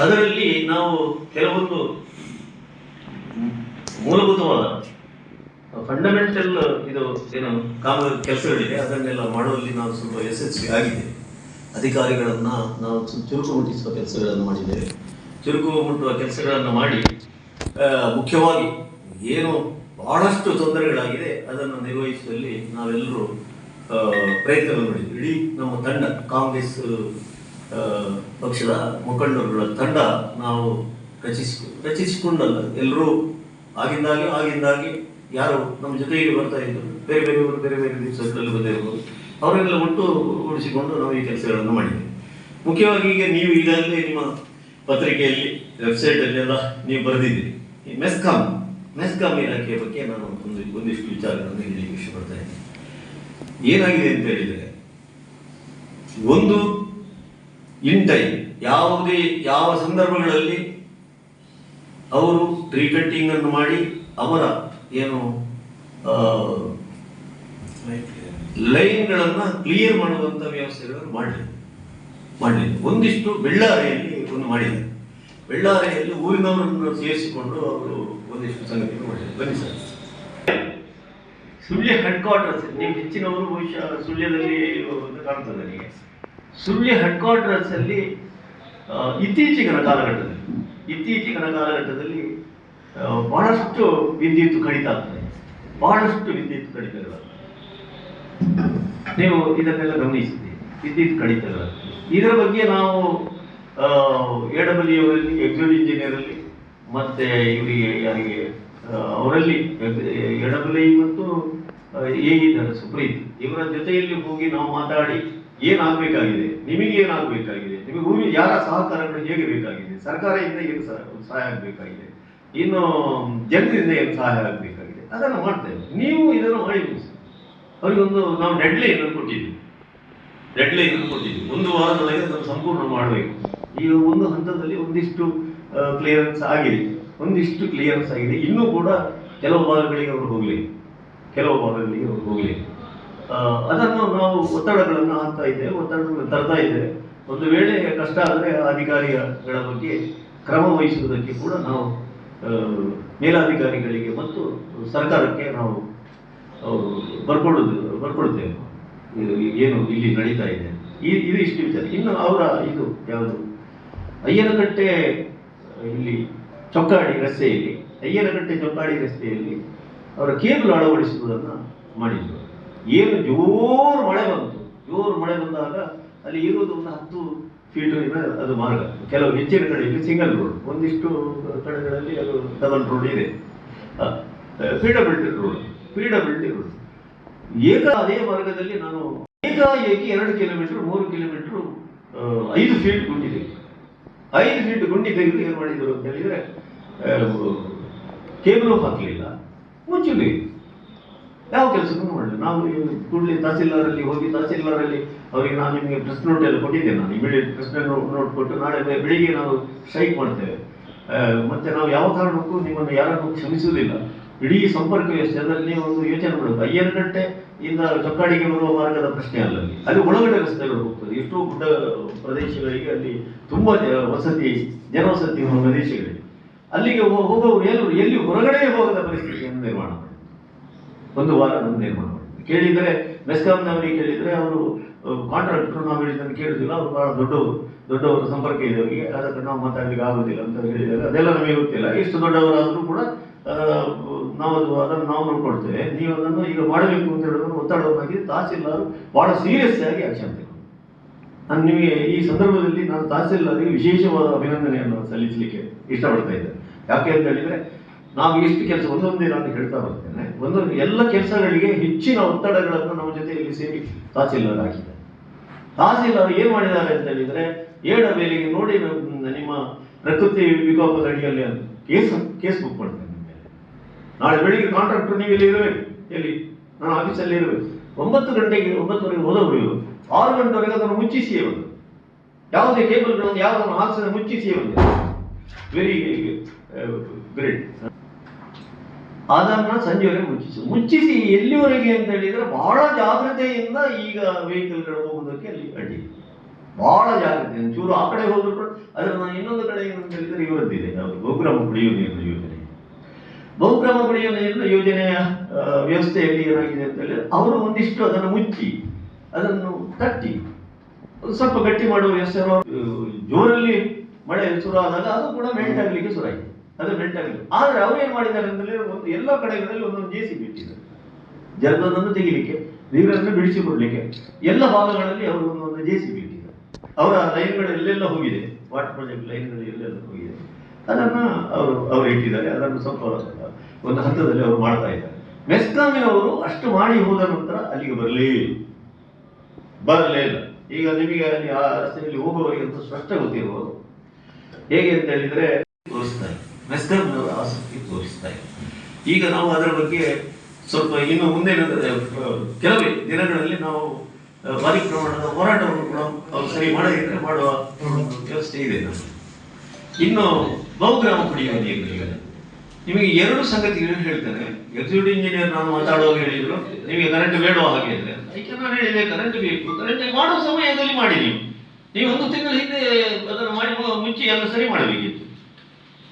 ಅದರಲ್ಲಿ ನಾವು ಕೆಲವೊಂದು ಮೂಲಭೂತವಾದ ಫಂಡಮೆಂಟಲ್ ಇದು ಏನು ಕಾಮ ಕೆಲಸಗಳಿದೆ, ಅದನ್ನೆಲ್ಲ ಮಾಡುವಲ್ಲಿ ನಾವು ಸ್ವಲ್ಪ ಯಶಸ್ವಿ ಆಗಿದೆ. ಅಧಿಕಾರಿಗಳನ್ನ ನಾವು ಚುರುಕು ಮುಟ್ಟಿಸುವ ಕೆಲಸಗಳನ್ನು ಮಾಡಿದ್ದೇವೆ. ಚುರುಕು ಮುಟ್ಟುವ ಕೆಲಸಗಳನ್ನು ಮಾಡಿ ಮುಖ್ಯವಾಗಿ ಏನು ಬಹಳಷ್ಟು ತೊಂದರೆಗಳಾಗಿದೆ, ಅದನ್ನು ನಿರ್ವಹಿಸುವಲ್ಲಿ ನಾವೆಲ್ಲರೂ ಪ್ರಯತ್ನ ಮಾಡಿದ್ವಿ. ಇಡೀ ನಮ್ಮ ತಂಡ ಕಾಂಗ್ರೆಸ್ ಪಕ್ಷದ ಮುಖಂಡರುಗಳ ತಂಡ ನಾವು ರಚಿಸಿ, ರಚಿಸಿಕೊಂಡಲ್ಲ. ಎಲ್ಲರೂ ಆಗಿಂದಾಗಿ ಆಗಿಂದಾಗಿ ಯಾರು ನಮ್ಮ ಜೊತೆಗೆ ಬರ್ತಾ ಇದ್ರು. ಬೇರೆ ಬೇರೆಯವರು ಬೇರೆ ಬೇರೆ ದಿವಸಗಳಲ್ಲಿ ಬಂದಿರ್ಬೋದು. ಅವರೆಲ್ಲ ಒಟ್ಟು ಉಳಿಸಿಕೊಂಡು ನಾವು ಈ ಕೆಲಸಗಳನ್ನು ಮಾಡಿದ್ದೇವೆ ಮುಖ್ಯವಾಗಿ ಈಗ ನೀವು ಈಗಾಗಲೇ ನಿಮ್ಮ ಪತ್ರಿಕೆಯಲ್ಲಿ ವೆಬ್ಸೈಟಲ್ಲೆಲ್ಲ ನೀವು ಬರೆದಿದ್ದೀರಿ. ಈ ಮೆಸ್ಕಾಮ್ ಮೆಸ್ಕಾಮ್ ಇಲಾಖೆಯ ಬಗ್ಗೆ ನಾನು ಒಂದು, ಒಂದಿಷ್ಟು ವಿಚಾರಗಳನ್ನು ಹೇಳಲಿಕ್ಕೆ ಇಷ್ಟಪಡ್ತಾ ಇದ್ದೀನಿ. ಏನಾಗಿದೆ ಅಂತ ಹೇಳಿದರೆ, ಒಂದು ಇನ್ ಟೈಮ್ ಯಾವುದೇ, ಯಾವ ಸಂದರ್ಭಗಳಲ್ಲಿ ಅವರು ಟ್ರೀ ಕಟ್ಟಿಂಗ್ ಅನ್ನು ಮಾಡಿ ಅವರ ಏನು ಲೈನ್ಗಳನ್ನು ಕ್ಲಿಯರ್ ಮಾಡುವಂತ ವ್ಯವಸ್ಥೆಗಳನ್ನು ಮಾಡಲಿ ಮಾಡಲಿಲ್ಲ ಒಂದಿಷ್ಟು ಬೆಳ್ಳಾರೆಯಲ್ಲಿ ಒಂದು ಮಾಡಿದೆ. ಬೆಳ್ಳಾರೆಯಲ್ಲಿ ಊರಿನವರನ್ನು ಸೇರಿಸಿಕೊಂಡು ಅವರು ಒಂದಿಷ್ಟು ಸಂಗತಿಯನ್ನು ಮಾಡಿದ್ದಾರೆ. ಬನ್ನಿ ಸರ್. ಸುಳ್ಯ ಹೆಡ್ ಕ್ವಾರ್ಟರ್ಸ್ ನೀವು ಹೆಚ್ಚಿನವರು ಬಹುಶಃ ಸುಳ್ಯದಲ್ಲಿ ಕಾಣ್ತದೆ ನನಗೆ ಸುಳ್ಯ ಹೆಡ್ ಕ್ವಾರ್ಟರ್ಸ್ ಅಲ್ಲಿ ಕಾಲಘಟ್ಟದಲ್ಲಿ ಇತ್ತೀಚಿನ ಕಾಲಘಟ್ಟದಲ್ಲಿ ಬಹಳಷ್ಟು ವಿದ್ಯುತ್ ಕಡಿತ ಆಗ್ತದೆ. ಬಹಳಷ್ಟು ವಿದ್ಯುತ್ ಕಡಿತಗಳು ನೀವು ಇದನ್ನೆಲ್ಲ ಗಮನಿಸಿದ್ದೀರಿ, ವಿದ್ಯುತ್ ಕಡಿತಗಳು ಇದರ ಬಗ್ಗೆ ನಾವು ಎಡಬಲಿಯವರಲ್ಲಿ ಇಂಜಿನಿಯರ್ ಅಲ್ಲಿ, ಮತ್ತೆ ಇವರಿಗೆ ಯಾರಿಗೆ ಅವರಲ್ಲಿ ಎಡಬಲಿ ಮತ್ತು ಎ ಇದ್ದಾರೆ. ಸುಪ್ರೀತ್ ಇವರ ಜೊತೆಯಲ್ಲಿ ಹೋಗಿ ನಾವು ಮಾತಾಡಿ ಏನಾಗಬೇಕಾಗಿದೆ? ನಿಮಗೆ ಏನಾಗಬೇಕಾಗಿದೆ? ನಿಮಗೆ ಊರಿ ಯಾರ ಸಹಕಾರಗಳು ಹೇಗೆ ಬೇಕಾಗಿದೆ? ಸರ್ಕಾರದಿಂದ ಏನು ಸಹ- ಸಹಾಯ ಆಗಬೇಕಾಗಿದೆ? ಇನ್ನು ಜನರಿಂದ ಏನು ಸಹಾಯ ಆಗಬೇಕಾಗಿದೆ? ಅದನ್ನು ಮಾಡ್ತೇವೆ ನೀವು ಇದನ್ನು ಮಾಡಿ ಅವರಿಗೊಂದು ನಾವು ಡೆಡ್ಲೈನ್ ಕೊಟ್ಟಿದ್ದೀವಿ. ಡೆಡ್ ಲೈನ್ ಅನ್ನು ಕೊಟ್ಟಿದ್ವಿ ಒಂದು ವಾರದೊಳಗೆ ಅದನ್ನು ಸಂಪೂರ್ಣ ಮಾಡಬೇಕು. ಈಗ ಒಂದು ಹಂತದಲ್ಲಿ ಒಂದಿಷ್ಟು ಕ್ಲಿಯರೆನ್ಸ್ ಆಗಿದೆ. ಒಂದಿಷ್ಟು ಕ್ಲಿಯರೆನ್ಸ್ ಆಗಿದೆ. ಇನ್ನೂ ಕೂಡ ಕೆಲವು ಭಾಗಗಳಿಗೆ ಅವರು ಹೋಗಲಿ. ಕೆಲವು ಭಾಗಗಳಿಗೆ ಅವರು ಹೋಗಲಿ. ಅದನ್ನು ನಾವು ಒತ್ತಡಗಳನ್ನು ಹಾಕ್ತಾ ಇದ್ದೇವೆ, ಒತ್ತಡಗಳನ್ನು ತರ್ತಾ ಇದ್ದೇವೆ. ಒಂದು ವೇಳೆ ಕಷ್ಟ ಆದರೆ ಅಧಿಕಾರಿಗಳ ಬಗ್ಗೆ ಕ್ರಮ ವಹಿಸುವುದಕ್ಕೆ ಕೂಡ ನಾವು ಮೇಲಾಧಿಕಾರಿಗಳಿಗೆ ಮತ್ತು ಸರ್ಕಾರಕ್ಕೆ ನಾವು ಬರ್ಕೊಡುದು ಬರ್ಕೊಳ್ತೇವೆ ಇದು ಏನು ಇಲ್ಲಿ ನಡೀತಾ ಇದೆ. ಈ, ಇದು ಇಷ್ಟು ವಿಚಾರ. ಇನ್ನು ಅವರ ಇದು ಯಾವುದು? ಅಯ್ಯನಕಟ್ಟೆ ಇಲ್ಲಿ ಚೊಕ್ಕಾಡಿ ರಸ್ತೆಯಲ್ಲಿ, ಅಯ್ಯನಕಟ್ಟೆ ಚೊಕ್ಕಾಡಿ ರಸ್ತೆಯಲ್ಲಿ ಅವರ ಕೇಬಲ್ ಅಳವಡಿಸುವುದನ್ನು ಮಾಡಿದ್ರು. ಏನು ಜೋರು ಮಳೆ ಬಂತು. ಜೋರು ಮಳೆ ಬಂದಾಗ ಅಲ್ಲಿ ಇರುವುದು ಒಂದು ಹತ್ತು ಫೀಟ್ ಅದು ಮಾರ್ಗ. ಕೆಲವು ಹೆಚ್ಚಿನ ಕಡೆಯಲ್ಲಿ ಸಿಂಗಲ್ ರೋಡ್ ಒಂದಿಷ್ಟು ಕಡೆಗಳಲ್ಲಿ ಅದು ಡಬಲ್ ರೋಡ್ ಇದೆ. ಪೀಡಬಿಲ್ಟಿ ರೋಡ್ ಪೀಡಬಿಲ್ಟಿ ರೋಡ್ ಏಕ ಅದೇ ಮಾರ್ಗದಲ್ಲಿ ನಾನು ಏಕಾಏಕಿ ಎರಡು ಕಿಲೋಮೀಟರ್ ಮೂರು ಕಿಲೋಮೀಟರ್ ಐದು ಫೀಟ್ ಗುಂಡಿ ಗುಂಡಿದೆ. ಐದು ಫೀಟ್ ಗುಂಡಿ ತೆಗೆದು ಏನು ಮಾಡಿದರು ಅಂತ ಹೇಳಿದ್ರೆ ಕೇಬಲ್ ಹಾಕಲಿಲ್ಲ. ಮುಚ್ಚಲಿ ಯಾವ ಕೆಲಸಕ್ಕೂ ಮಾಡಲಿಲ್ಲ. ನಾವು ಕೂಡಲೇ ತಹಸೀಲ್ದಾರಲ್ಲಿ ಹೋಗಿ ತಹಸೀಲ್ದಾರಲ್ಲಿ ಅವರಿಗೆ ನಾನು ನಿಮಗೆ ಪ್ರೆಸ್ ನೋಟ್ ಎಲ್ಲ ಕೊಟ್ಟಿದ್ದೇನೆ. ನಾನು ಇಮಿಡಿಯೇಟ್ ಪ್ರೆಸ್ ನೋಟ್ ಕೊಟ್ಟು ನಾಳೆ ಬೆಳಿಗ್ಗೆ ನಾವು ಸ್ಟ್ರೈಕ್ ಮಾಡ್ತೇವೆ. ಮತ್ತೆ ನಾವು ಯಾವ ಕಾರಣಕ್ಕೂ ನಿಮ್ಮನ್ನು ಯಾರನ್ನು ಕ್ಷಮಿಸುವುದಿಲ್ಲ. ಇಡೀ ಸಂಪರ್ಕ ವ್ಯವಸ್ಥೆ ಅದರಲ್ಲಿ ನೀವು ಒಂದು ಯೋಚನೆ ಮಾಡಬೇಕು. ಅಯ್ಯನಗಟ್ಟೆ ಇಂದ ಚೊಕ್ಕಾಡಿಗೆ ಬರುವ ಮಾರ್ಗದ ಪ್ರಶ್ನೆ ಅಲ್ಲ ಅಲ್ಲಿ. ಒಳಗಡೆ ರಸ್ತೆಗಳು ಹೋಗ್ತದೆ. ಎಷ್ಟೋ ಗುಡ್ಡ ಪ್ರದೇಶಗಳಿಗೆ ಅಲ್ಲಿ ತುಂಬಾ ವಸತಿ, ಜನವಸತಿ ಇರುವ ಪ್ರದೇಶಗಳಿವೆ ಅಲ್ಲಿಗೆ ಹೋಗುವ ಹೋಗುವವರು ಎಲ್ಲರೂ ಎಲ್ಲಿ ಹೊರಗಡೆ ಹೋಗದ ಪರಿಸ್ಥಿತಿಯನ್ನು ನಿರ್ಮಾಣ ಒಂದು ವಾರ ನಿರ್ಮಾಣ ಕೇಳಿದರೆ ಮೆಸ್ಕಾಂನವರಿಗೆ ಕೇಳಿದರೆ ಅವರು ಕಾಂಟ್ರಾಕ್ಟರ್ ನಾವು ಹೇಳಿದ್ದನ್ನು ಕೇಳುದಿಲ್ಲ, ಅವರು ಬಹಳ ದೊಡ್ಡವರು ದೊಡ್ಡವರ ಸಂಪರ್ಕ ಇದೆ ಅವರಿಗೆ. ಅದಕ್ಕೆ ನಾವು ಮಾತಾಡ್ಲಿಕ್ಕೆ ಆಗೋದಿಲ್ಲ ಅಂತ ಹೇಳಿದ್ದಾರೆ ಅದೆಲ್ಲ ನಮಗೆ ಗೊತ್ತಿಲ್ಲ. ಇಷ್ಟು ದೊಡ್ಡವರಾದರೂ ಕೂಡ ನಾವು ಅದು ಅದನ್ನು ನಾವು ನೋಡ್ಕೊಳ್ತೇವೆ. ನೀವು ಅದನ್ನು ಈಗ ಮಾಡಬೇಕು ಅಂತ ಹೇಳೋದನ್ನು ಒತ್ತಡವಾಗಿ ತಹಸೀಲ್ದಾರ್ ಬಹಳ ಸೀರಿಯಸ್ ಆಗಿ ಆಕ್ಷನ್ ನಾನು ನಿಮಗೆ ಈ ಸಂದರ್ಭದಲ್ಲಿ ನಾನು ತಹಸೀಲ್ದಾರಿಗೆ ವಿಶೇಷವಾದ ಅಭಿನಂದನೆಯನ್ನು ಸಲ್ಲಿಸಲಿಕ್ಕೆ ಇಷ್ಟಪಡ್ತಾ ಇದ್ದೆ ಯಾಕೆ ಅಂತ ಹೇಳಿದ್ರೆ ನಾವು ಇಷ್ಟು ಕೆಲಸ, ಒಂದೊಂದೇ ನಾನು ಹೇಳ್ತಾ ಬರ್ತೇನೆ. ಒಂದೊಂದು ಎಲ್ಲ ಕೆಲಸಗಳಿಗೆ ಹೆಚ್ಚಿನ ಒತ್ತಡಗಳನ್ನು ನಮ್ಮ ಜೊತೆ ಇಲ್ಲಿ ಸೇರಿ ತಹಸೀಲ್ದಾರ್ ಹಾಕಿದ್ದಾರೆ ತಹಸೀಲ್ದಾರ್ ಏನು ಮಾಡಿದ್ದಾರೆ ಅಂತ ಹೇಳಿದ್ರೆ, ಏಡ ಬೇಲಿಗೆ ನೋಡಿ ನಿಮ್ಮ ಪ್ರಕೃತಿ ವಿಕೋಪದ ಅಡಿಯಲ್ಲಿ ಕೇಸ್ ಕೇಸ್ ಬುಕ್ ಮಾಡ್ತೇನೆ. ನಾಳೆ ಬೆಳಿಗ್ಗೆ ಕಾಂಟ್ರಾಕ್ಟರ್ ನೀವು ಇಲ್ಲಿ ಇರಬೇಕು. ಎಲ್ಲಿ? ನಾನು ಆಫೀಸಲ್ಲಿ ಇರಬೇಕು. ಒಂಬತ್ತು ಗಂಟೆಗೆ, ಒಂಬತ್ತುವರೆಗೆ ಹೋದವರು ಇವರು. ಆರು ಗಂಟೆವರೆಗೆ ಅದನ್ನು ಮುಚ್ಚಿಸಿಯೇ ಬಂದು ಯಾವುದೇ ಕೇಬಲ್ಗಳನ್ನು ಯಾವುದನ್ನು ಹಾಕ್ಸದೆ ಮುಚ್ಚಿಸಿಯೇ ಬಂದರು ವೆರಿ ಗ್ರೇಟ್ ಅದನ್ನ ಸಂಜೆವರೆಗೆ ಮುಚ್ಚಿಸಿ. ಮುಚ್ಚಿಸಿ ಎಲ್ಲಿವರೆಗೆ ಅಂತ ಹೇಳಿದ್ರೆ ಬಹಳ ಜಾಗ್ರತೆಯಿಂದ ಈಗ ವೆಹಿಕಲ್ಗಳು ಹೋಗೋದಕ್ಕೆ ಅಲ್ಲಿ ಅಡ್ಡಿ ಬಹಳ ಜಾಗ್ರತೆ. ಚೂರು ಆ ಕಡೆ ಹೋದ್ರು ಕೂಡ ಅದರ ನಾನು ಇನ್ನೊಂದು ಕಡೆ ಏನಂತ ಹೇಳಿದ್ರೆ ಇವರದ್ದಿದೆ. ಅವರು ಬಹುಗ್ರಾಮ ಕುಡಿಯುವ ನೀರಿನ ಯೋಜನೆ. ಬಹುಕ್ರಮ ಕುಡಿಯುವ ನೀರಿನ ಯೋಜನೆಯ ವ್ಯವಸ್ಥೆಯಲ್ಲಿ ಏನಾಗಿದೆ ಅಂತ ಹೇಳಿದ್ರೆ ಅವರು ಒಂದಿಷ್ಟು ಅದನ್ನು ಮುಚ್ಚಿ, ಅದನ್ನು ತಟ್ಟಿ. ಸ್ವಲ್ಪ ಗಟ್ಟಿ ಮಾಡುವ ವ್ಯವಸ್ಥೆ. ಜೋರಲ್ಲಿ ಮಳೆ ಶುರು ಆದಾಗ ಅದು ಕೂಡ ಮೆಲ್ಟ್ ಆಗಲಿಕ್ಕೆ ಶುರು ಆಯಿತು. ಅದು ಮೆಲ್ಟ್ ಆಗಿದೆ ಆದರೆ ಅವ್ರು ಏನು ಮಾಡಿದ್ದಾರೆ ಅಂದ್ರೆ ಒಂದು ಎಲ್ಲ ಕಡೆಗಳಲ್ಲಿ ಒಂದೊಂದು ಜೆ ಸಿ ಬಿಟ್ಟಿದ್ದಾರೆ ಜಲವನ್ನು ತೆಗಿಲಿಕ್ಕೆ, ನೀರನ್ನು ಬಿಡಿಸಿಕೊಡ್ಲಿಕ್ಕೆ ಎಲ್ಲ ಭಾಗಗಳಲ್ಲಿ ಅವರು ಒಂದೊಂದು ಜೆ ಸಿ ಬಿಟ್ಟಿದ್ದಾರೆ ಅವರ ಲೈನ್ಗಳು ಎಲ್ಲೆಲ್ಲ ಹೋಗಿದೆ. ವಾಟರ್ ಪ್ರಾಜೆಕ್ಟ್ ಲೈನ್ಗಳು ಎಲ್ಲೆಲ್ಲ ಹೋಗಿದೆ. ಅದನ್ನ ಅವರು ಅವರು ಇಟ್ಟಿದ್ದಾರೆ. ಅದನ್ನು ಸ್ವಲ್ಪ ಒಂದು ಹಂತದಲ್ಲಿ ಅವರು ಮಾಡ್ತಾ ಇದ್ದಾರೆ. ಮೆಸ್ಕಾಮಿನವರು ಅಷ್ಟು ಮಾಡಿ ಹೋದ ನಂತರ ಅಲ್ಲಿಗೆ ಬರಲೇ ಬರಲೇ ಇಲ್ಲ. ಈಗ ನಿಮಗೆ ಅಲ್ಲಿ ಆ ರಸ್ತೆಯಲ್ಲಿ ಹೋಗುವವರಿಗೆ ಅಂತ ಸ್ಪಷ್ಟ ಗೊತ್ತಿರ್ಬೋದು ಹೇಗೆ ಅಂತ ಹೇಳಿದ್ರೆ ಮೆಸ್ಕಾಂನವರ ಆಸಕ್ತಿ ತೋರಿಸ್ತಾ ಇದೆ ಈಗ ನಾವು ಅದರ ಬಗ್ಗೆ ಸ್ವಲ್ಪ ಇನ್ನು ಮುಂದೆ ಕೆಲವೇ ದಿನಗಳಲ್ಲಿ ನಾವು ಭಾರಿ ಪ್ರಮಾಣದ ಹೋರಾಟವನ್ನು ಕೂಡ ಅವ್ರು ಸರಿ ಮಾಡದಿದ್ರೆ ಮಾಡುವ ವ್ಯವಸ್ಥೆ ಇದೆ ನಮಗೆ ಇನ್ನು ಬಹುಗ್ರಾಮ ಕುಡಿಯುವ ಯೋಜನೆ ನಿಮಗೆ ಎರಡು ಸಂಗತಿಗಳನ್ನು ಹೇಳ್ತೇನೆ. ಎಕ್ಸಿಕ್ಯೂಟಿವ್ ಇಂಜಿನಿಯರ್ ನಾನು ಮಾತಾಡುವಾಗ ಹೇಳಿದ್ರು, ನಿಮಗೆ ಕರೆಂಟ್ ಬೇಡುವ ಹಾಗೆ ಇದ್ರೆ ಅದಕ್ಕೆ ನಾನು ಹೇಳಿದೆ ಕರೆಂಟ್ ಬೇಕು. ಕರೆಂಟ್ ಮಾಡುವ ಸಮಯದಲ್ಲಿ ಮಾಡಿ ನೀವು. ನೀವು ಒಂದು ತಿಂಗಳ ಹಿಂದೆ ಅದನ್ನು ಮಾಡಿ, ಮುಂಚೆ ಎಲ್ಲ ಸರಿ ಮಾಡಬೇಕಿತ್ತು.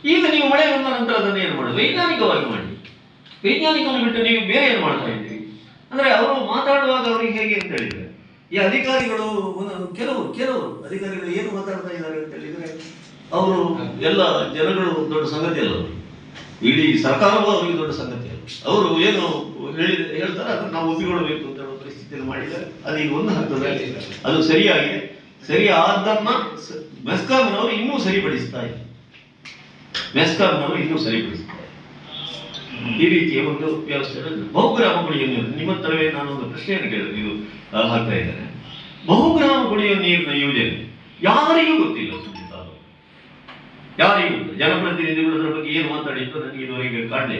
ಈಗ ನೀವು ಮಳೆ ಬಂದ ನಂತರ ಅದನ್ನು ಏನು ಮಾಡಿ ವೈಜ್ಞಾನಿಕವಾಗಿ ಮಾಡಿ. ವೈಜ್ಞಾನಿಕವನ್ನು ಬಿಟ್ಟು ನೀವು ಬೇರೆ ಏನು ಮಾಡ್ತಾ ಇದ್ದೀರಿ? ಅಂದ್ರೆ ಅವರು ಮಾತಾಡುವಾಗ ಅವರಿಗೆ ಹೇಗೆ ಅಂತ ಹೇಳಿದ್ರೆ ಈ ಅಧಿಕಾರಿಗಳು ಒಂದೊಂದು ಕೆಲವರು ಕೆಲವರು ಅಧಿಕಾರಿಗಳು ಏನು ಮಾತಾಡ್ತಾ ಇದ್ದಾರೆ ಅಂತ ಹೇಳಿದ್ರೆ ಅವರು ಎಲ್ಲ ಜನಗಳು ದೊಡ್ಡ ಸಂಗತಿ ಅಲ್ಲ ಇಡೀ ಸರ್ಕಾರವೂ ಅವರಿಗೆ ದೊಡ್ಡ ಸಂಗತಿ ಅಲ್ಲ. ಅವರು ಏನು ಹೇಳಿ ಹೇಳ್ತಾರೆ ಅದನ್ನು ನಾವು ಒಪ್ಪಿಕೊಳ್ಬೇಕು ಅಂತ ಹೇಳೋ ಪರಿಸ್ಥಿತಿಯನ್ನು ಮಾಡಿದ್ದಾರೆ. ಅದು ಈಗ ಒಂದು ಹಂತದಲ್ಲಿ ಅದು ಸರಿಯಾಗಿದೆ. ಸರಿ ಸ- ಮೆಸ್ಕಾಮ್ನವರು ಇನ್ನೂ ಸರಿಪಡಿಸ್ತಾ ಇದೆ ಮೆಸ್ಕಾಂನವರು ಇನ್ನೂ ಸರಿಪಡಿಸಿದ್ದಾರೆ. ಈ ರೀತಿಯ ಒಂದು ವ್ಯವಸ್ಥೆ ಬಹುಗ್ರಾಮಗಳಿಗೆ ನೀರು, ನಿಮ್ಮ ತರವೇ ನಾನು ಒಂದು ಪ್ರಶ್ನೆಯನ್ನು ಕೇಳಿದೆ ಇದು ಹಾಕ್ತಾ ಇದ್ದಾರೆ. ಬಹುಗ್ರಾಮ ಕುಡಿಯುವ ನೀರಿನ ಯೋಜನೆ ಯಾರಿಗೂ ಗೊತ್ತಿಲ್ಲ ಯಾರಿಗೂ. ಜನಪ್ರತಿನಿಧಿಗಳು ಅದರ ಬಗ್ಗೆ ಏನು ಮಾತಾಡಿದ್ರು, ನನಗೆ ಇದುವರೆಗೆ ಕಾಣಲೇ.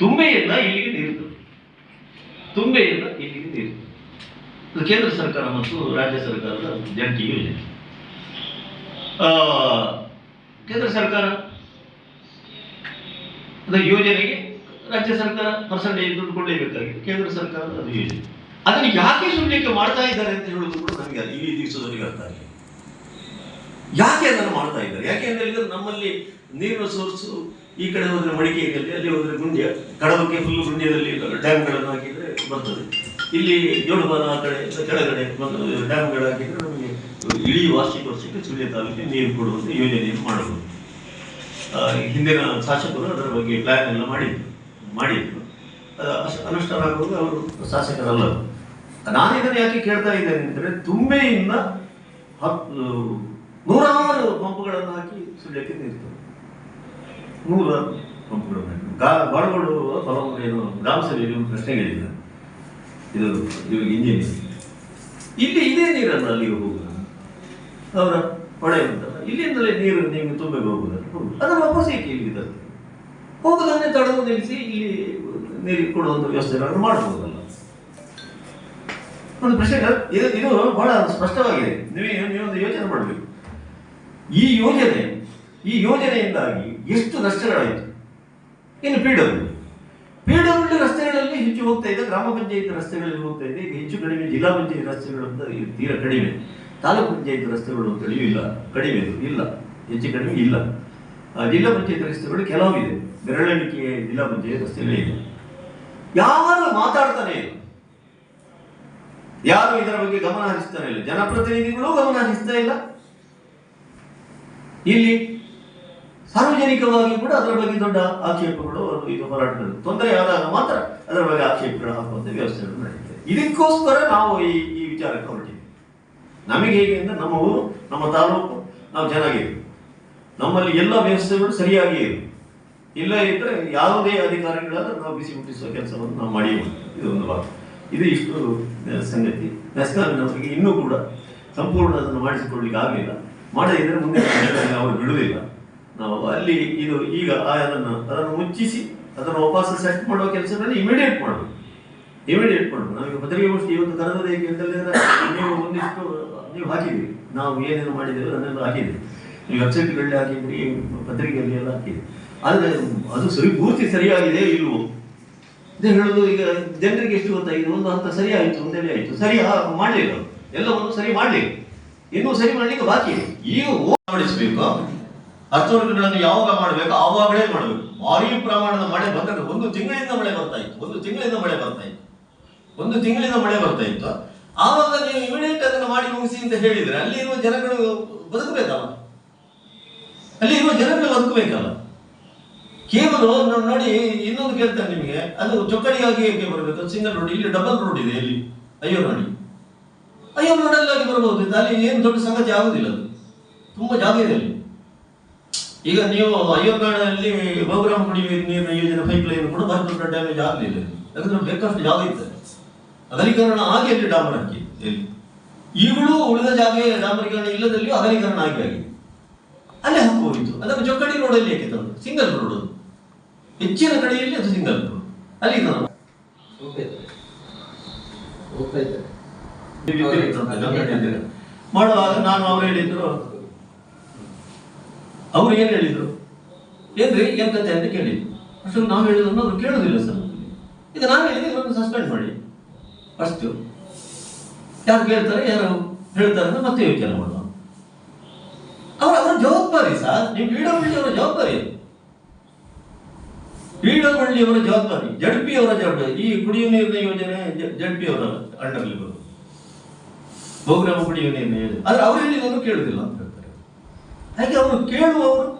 ತುಂಬೆಯಿಂದ ಇಲ್ಲಿಗೆ ನೀರು ತುಂಬೆಯನ್ನ ಇಲ್ಲಿಗೆ. ಇದು ಕೇಂದ್ರ ಸರ್ಕಾರ ಮತ್ತು ರಾಜ್ಯ ಸರ್ಕಾರದ ಜಂಟಿ ಯೋಜನೆ. ಕೇಂದ್ರ ಸರ್ಕಾರ ಅದರ ಯೋಜನೆಗೆ ರಾಜ್ಯ ಸರ್ಕಾರ ಪರ್ಸೆಂಟೇಜ್ ದುಡ್ಡು ಕೊಡಲೇಬೇಕಾಗಿದೆ ಕೇಂದ್ರ ಸರ್ಕಾರದ ಅದು ಯೋಜನೆ. ಅದನ್ನು ಯಾಕೆ ಸುಳ್ಳಿಕೆ ಮಾಡ್ತಾ ಇದ್ದಾರೆ ಅಂತ ಹೇಳೋದು ಕೂಡ ನಮಗೆ ಈ ದಿವಸದಲ್ಲಿ ಅರ್ಥ ಆಗಿಲ್ಲ ಯಾಕೆ ಅದನ್ನು ಮಾಡ್ತಾ ಇದ್ದಾರೆ? ಯಾಕೆ ಅಂತ ಹೇಳಿದ್ರೆ ನಮ್ಮಲ್ಲಿ ನೀರಿನ ಸೋರ್ಸು ಈ ಕಡೆ ಹೋದ್ರೆ ಮಡಿಕೇರಿಯಲ್ಲಿ, ಅಲ್ಲಿ ಹೋದ್ರೆ ಗುಂಡ್ಯ, ಕಡಬಕ್ಕೆ ಫುಲ್ ಗುಂಡ್ಯದಲ್ಲಿ ಡ್ಯಾಮ್ಗಳನ್ನು ಹಾಕಿದ್ರೆ ಬರ್ತದೆ. ಇಲ್ಲಿ ಜೋಡುಬಾನ ಆ ಕಡೆ, ಕೆಳಗಡೆ ಬಂದು ಡ್ಯಾಮ್ಗಳು ಹಾಕಿದ್ರೆ ಇಡೀ ವಾರ್ಷಿಕ ವರ್ಷಕ್ಕೆ ಸುಳ್ಯ ತಾಲೂಕಿಗೆ ನೀರು ಕೊಡುವಂತ ಯೋಜನೆಯನ್ನು ಮಾಡಬಹುದು. ಹಿಂದಿನ ಶಾಸಕರು ಅದರ ಬಗ್ಗೆ ಪ್ಲಾನ್ ಎಲ್ಲ ಮಾಡಿದ್ರು ಮಾಡಿದ್ರು. ಅನುಷ್ಠಾನ ಆಗುವಾಗ ಅವರು ಶಾಸಕರಲ್ಲ. ನಾನು ಇದನ್ನು ಯಾಕೆ ಕೇಳ್ತಾ ಇದ್ದೇನೆ ಅಂದರೆ ತುಂಬೆಯಿಂದ ಹತ್ತು ನೂರಾರು ಪಂಪ್ಗಳನ್ನು ಹಾಕಿ ಸುಳ್ಯಕ್ಕೆ ನೀರು ನೂರ ಪಂಪ್ಗಳನ್ನು ಗಾ, ಬಾಳಗೋಡು ಏನು ಗ್ರಾಮ ಸಭೆಯಲ್ಲಿ ಒಂದು ಪ್ರಶ್ನೆ ಇದು ಇವಾಗ ಇಂಜಿನಿಯರ್ ಇಲ್ಲಿ ಇದೇ ನೀರನ್ನು ಅಲ್ಲಿಗೆ ಹೋಗುದು ಅವರ ಹೊಳೆ ಅಂತ ಇಲ್ಲಿಂದಲೇ ನೀರು ನಿಮಗೆ ತುಂಬಿ ಹೋಗುದು. ಅದನ್ನು ವಾಪಸ್ ಏಕೆ ಇಲ್ಲಿಗೆ ಹೋಗುದನ್ನೇ ತಡೆದು ನಿಲ್ಲಿಸಿ ಇಲ್ಲಿ ನೀರಿಗೆ ಒಂದು ವ್ಯವಸ್ಥೆಗಳನ್ನು ಮಾಡಬಹುದಲ್ಲ ಒಂದು ಪ್ರಶ್ನೆ ಇದು ಇದು ಬಹಳ ಸ್ಪಷ್ಟವಾಗಿದೆ. ನೀವು ನೀವೊಂದು ಯೋಚನೆ ಮಾಡಬೇಕು. ಈ ಯೋಜನೆ, ಈ ಯೋಜನೆಯಿಂದಾಗಿ ಎಷ್ಟು ನಷ್ಟಗಳಾಯಿತು? ಇನ್ನು ಪಿ ಡಬ್ಲ್ಯೂ ಪಿ ರಸ್ತೆಗಳಲ್ಲಿ ಹೆಚ್ಚು ಹೋಗ್ತಾ ಇದೆ, ಗ್ರಾಮ ಪಂಚಾಯತ್ ರಸ್ತೆಗಳಲ್ಲಿ ಹೋಗ್ತಾ ಇದೆ ಹೆಚ್ಚು ಕಡಿಮೆ ಜಿಲ್ಲಾ ಪಂಚಾಯತ್ ರಸ್ತೆಗಳು ಅಂತ ಈಗ ತೀರಾ ಕಡಿಮೆ. ತಾಲೂಕು ಪಂಚಾಯತ್ ರಸ್ತೆಗಳು ಅಂತೇಳಿ ಇಲ್ಲ, ಕಡಿಮೆ ಇಲ್ಲ, ಹೆಚ್ಚು ಕಡಿಮೆ ಇಲ್ಲ. ಜಿಲ್ಲಾ ಪಂಚಾಯತ್ ರಸ್ತೆಗಳು ಇದೆ ಬೆರಳೆಣಿಕೆ ಜಿಲ್ಲಾ ಪಂಚಾಯತ್ ರಸ್ತೆಗಳೇ ಇದೆ ಯಾರು ಮಾತಾಡ್ತಾನೆ ಯಾರು ಇದರ ಬಗ್ಗೆ ಗಮನ ಹರಿಸ್ತಾನೆ ಇಲ್ಲ. ಜನಪ್ರತಿನಿಧಿಗಳು ಗಮನ ಹರಿಸ್ತಾ ಇಲ್ಲ. ಇಲ್ಲಿ ಸಾರ್ವಜನಿಕವಾಗಿ ಕೂಡ ಅದರ ಬಗ್ಗೆ ದೊಡ್ಡ ಆಕ್ಷೇಪಗಳು ಇದು ಹೋರಾಟಗಳು ತೊಂದರೆ ಆದಾಗ ಮಾತ್ರ ಅದರ ಬಗ್ಗೆ ಆಕ್ಷೇಪಗಳು ಹಾಕುವಂತ ವ್ಯವಸ್ಥೆಗಳು ನಡೀತದೆ ಇದಕ್ಕೋಸ್ಕರ ನಾವು ಈ ಈ ವಿಚಾರಕ್ಕೆ ಹೊರಟಿದ್ದೀವಿ. ನಮಗೆ ಹೇಗೆ ಅಂದ್ರೆ ನಮ್ಮ ಊರು ನಮ್ಮ ತಾಲೂಕು ನಾವು ಚೆನ್ನಾಗಿದೆ ನಮ್ಮಲ್ಲಿ ಎಲ್ಲ ವ್ಯವಸ್ಥೆಗಳು ಸರಿಯಾಗಿ ಇದೆ ಇಲ್ಲ ಇದ್ರೆ ಯಾವುದೇ ಅಧಿಕಾರಿಗಳಾದ್ರೂ ನಾವು ಬಿಸಿ ಮುಟ್ಟಿಸುವ ಕೆಲಸವನ್ನು ನಾವು ಮಾಡಿ ಇದು ಒಂದು ಭಾಗ. ಇದು ಇಷ್ಟು ಸಂಗತಿ. ನಮಗೆ ಇನ್ನೂ ಕೂಡ ಸಂಪೂರ್ಣ ಅದನ್ನು ಮಾಡಿಸಿಕೊಳ್ಳಿಕ್ಕೆ ಆಗಲಿಲ್ಲ. ಮಾಡದಿದ್ದರೆ ಮುಂದೆ ಅವರು ಬಿಡುವುದಿಲ್ಲ. ನಾವು ಅಲ್ಲಿ ಇದು ಈಗ ಅದನ್ನು ಅದನ್ನು ಮುಚ್ಚಿಸಿ ಅದನ್ನು ವಾಪಸ್ ಸೆಟ್ ಮಾಡುವ ಕೆಲಸದಲ್ಲಿ ಇಮಿಡಿಯೇಟ್ ಮಾಡಬೇಕು. ಇಮಿಡಿಯೇಟ್ ಮಾಡಬೇಕು. ಪತ್ರಿಕೆ ಪತ್ರಿಕಾಗೋಷ್ಠಿ ಇವತ್ತು ಹೇಗೆ ಅಂತ ಹೇಳಿದ್ರೆ ನೀವು ಒಂದಿಷ್ಟು ನೀವು ಹಾಕಿದ್ದೀರಿ. ನಾವು ಏನೇನು ಮಾಡಿದ್ದೇವೆ ಅದನ್ನೆಲ್ಲ ಹಾಕಿದ್ದೀವಿ ನೀವು ವೆಬ್ಸೈಟ್ಗಳಲ್ಲಿ ಹಾಕಿದ್ರಿ ಪತ್ರಿಕೆಯಲ್ಲಿ ಎಲ್ಲ ಹಾಕಿದ್ರಿ ಆದರೆ ಅದು ಸರಿ ಪೂರ್ತಿ ಸರಿಯಾಗಿದೆ ಇಲ್ವೋ? ಇದು ಹೇಳೋದು ಈಗ ಜನರಿಗೆ ಎಷ್ಟು ಗೊತ್ತಾಗಿದೆ? ಒಂದು ಹಂತ ಸರಿ ಆಯಿತು ಒಂದೆಡೆ ಆಯಿತು. ಸರಿ ಮಾಡಲಿಲ್ಲ ಎಲ್ಲವನ್ನು ಸರಿ ಮಾಡಲಿಲ್ಲ. ಇನ್ನೂ ಸರಿ ಮಾಡಲಿಕ್ಕೆ ಬಾಕಿ ಇದೆ. ಈಗ ಮಾಡಿಸಬೇಕು. ಅರ್ಥವರ್ಗಗಳನ್ನು ಯಾವಾಗ ಮಾಡಬೇಕು? ಆವಾಗಲೇ ಮಾಡಬೇಕು. ಭಾರಿ ಪ್ರಮಾಣದ ಮಳೆ ಬಂದಾಗ ಒಂದು ತಿಂಗಳಿಂದ ಮಳೆ ಬರ್ತಾ ಇತ್ತು. ಒಂದು ತಿಂಗಳಿಂದ ಮಳೆ ಬರ್ತಾ ಇತ್ತು. ಒಂದು ತಿಂಗಳಿಂದ ಮಳೆ ಬರ್ತಾ ಇತ್ತು. ಆವಾಗ ನೀವು ಇಮಿಡಿಯೇಟ್ ಅದನ್ನು ಮಾಡಿ ಮುಗಿಸಿ ಅಂತ ಹೇಳಿದ್ರೆ ಅಲ್ಲಿ ಇರುವ ಜನಗಳು ಬದುಕಬೇಕಲ್ಲ? ಅಲ್ಲಿ ಇರುವ ಜನಗಳು ಬದುಕಬೇಕಲ್ಲ? ಕೇವಲ ನೋ- ನೋಡಿ ಇನ್ನೊಂದು ಕೇಳ್ತಾರೆ ನಿಮಗೆ. ಅದು ಚೊಕ್ಕಡಿಯಾಗಿ ಹೇಗೆ ಬರಬೇಕು? ಸಿಂಗಲ್ ರೋಡ್ ಇಲ್ಲಿ ಡಬಲ್ ರೋಡ್ ಇದೆ ಇಲ್ಲಿ ಅಯ್ಯೋ ನೋಡಿ ಅಯ್ಯೋ ರೋಡಲ್ಲಾಗಿ ಬರಬಹುದು ಅಲ್ಲಿ ಏನು ದೊಡ್ಡ ಸಂಗತಿ ಆಗುದಿಲ್ಲ ಅದು. ತುಂಬಾ ಜಾಗ ಇದೆ ಅಲ್ಲಿ. ಈಗ ನೀವು ಅಯ್ಯೋಗಾಡಲ್ಲಿ ಬಹುಗ್ರಾಮ ಕುಡಿಯುವ ನೀರಿನ ಯೋಜನೆ ಪೈಪ್ ಲೈನ್ ಕೂಡ ಭಾರತ ದೊಡ್ಡ ಡ್ಯಾಮೇಜ್ ಆಗಲಿಲ್ಲ ಯಾಕಂದ್ರೆ ಬೇಕಷ್ಟು ಜಾಗ ಇತ್ತು. ಅಗಲೀಕರಣ ಆಗಿ ಅಲ್ಲಿ ಡಾಮರ್ ಹಾಕಿ. ಈಗಲೂ ಉಳಿದ ಜಾಗ ಡಾಮರೀಕರಣ ಇಲ್ಲದಲ್ಲಿ ಅಗಲೀಕರಣ ಆಗಿ ಆಗಿದೆ. ಅಲ್ಲೇ ಹಕ್ಕು ಹೋಯಿತು ಅದನ್ನು ಜೊಕ್ಕಡಿ ರೋಡಲ್ಲಿ ಯಾಕೆ ತಂದು? ಸಿಂಗಲ್ ರೋಡ್ ಅದು. ಹೆಚ್ಚಿನ ಕಡೆಯಲ್ಲಿ ಅದು ಸಿಂಗಲ್ ರೋಡ್. ಅಲ್ಲಿ ನಾನು ಮಾಡುವಾಗ ನಾನು ಅವ್ರು ಹೇಳಿದ್ರು. ಅವ್ರು ಏನ್ ಹೇಳಿದ್ರು? ಏನ್ರಿ ಏನ್ ಕತೆ ಅಂತ ಕೇಳಿದ್ರು. ಅಷ್ಟೊಂದು ನಾವು ಹೇಳಿದ್ರು ಅವ್ರು ಕೇಳುದಿಲ್ಲ ಸರ್. ಈಗ ನಾನು ಹೇಳಿದ್ರೆ ಸಸ್ಪೆಂಡ್ ಮಾಡಿ. ಫಸ್ಟ್ ಯಾರು ಕೇಳ್ತಾರೆ, ಯಾರು ಹೇಳ್ತಾರೆ ಅಂತ ಮತ್ತೆ ಯೋಚನೆ ಮಾಡುವ ಅವ್ರ ಅವರ ಜವಾಬ್ದಾರಿ ಸರ್. ನೀವು ಪಿ ಅವರ ಜವಾಬ್ದಾರಿ ಪಿ ಅವರ ಜವಾಬ್ದಾರಿ. ಜಡ್ ಪಿ ಅವರ ಜವಾಬ್ದಾರಿ. ಈ ಕುಡಿಯುವ ನೀರಿನ ಯೋಜನೆ ಜಡ್ ಪಿ ಅವರ ಅಂಡರ್ಲಿ ಬರುತ್ತೆ ಬಹುಗ್ರಾಮ ಕುಡಿಯುವ ನೀರಿನ ಯೋಜನೆ. ಆದ್ರೆ ಅವ್ರು ಹೇಳಿದನ್ನು ಕೇಳುದಿಲ್ಲ ಅಂತ ಹೇಳ್ತಾರೆ. ಹಾಗೆ ಅವರು ಕೇಳುವವರು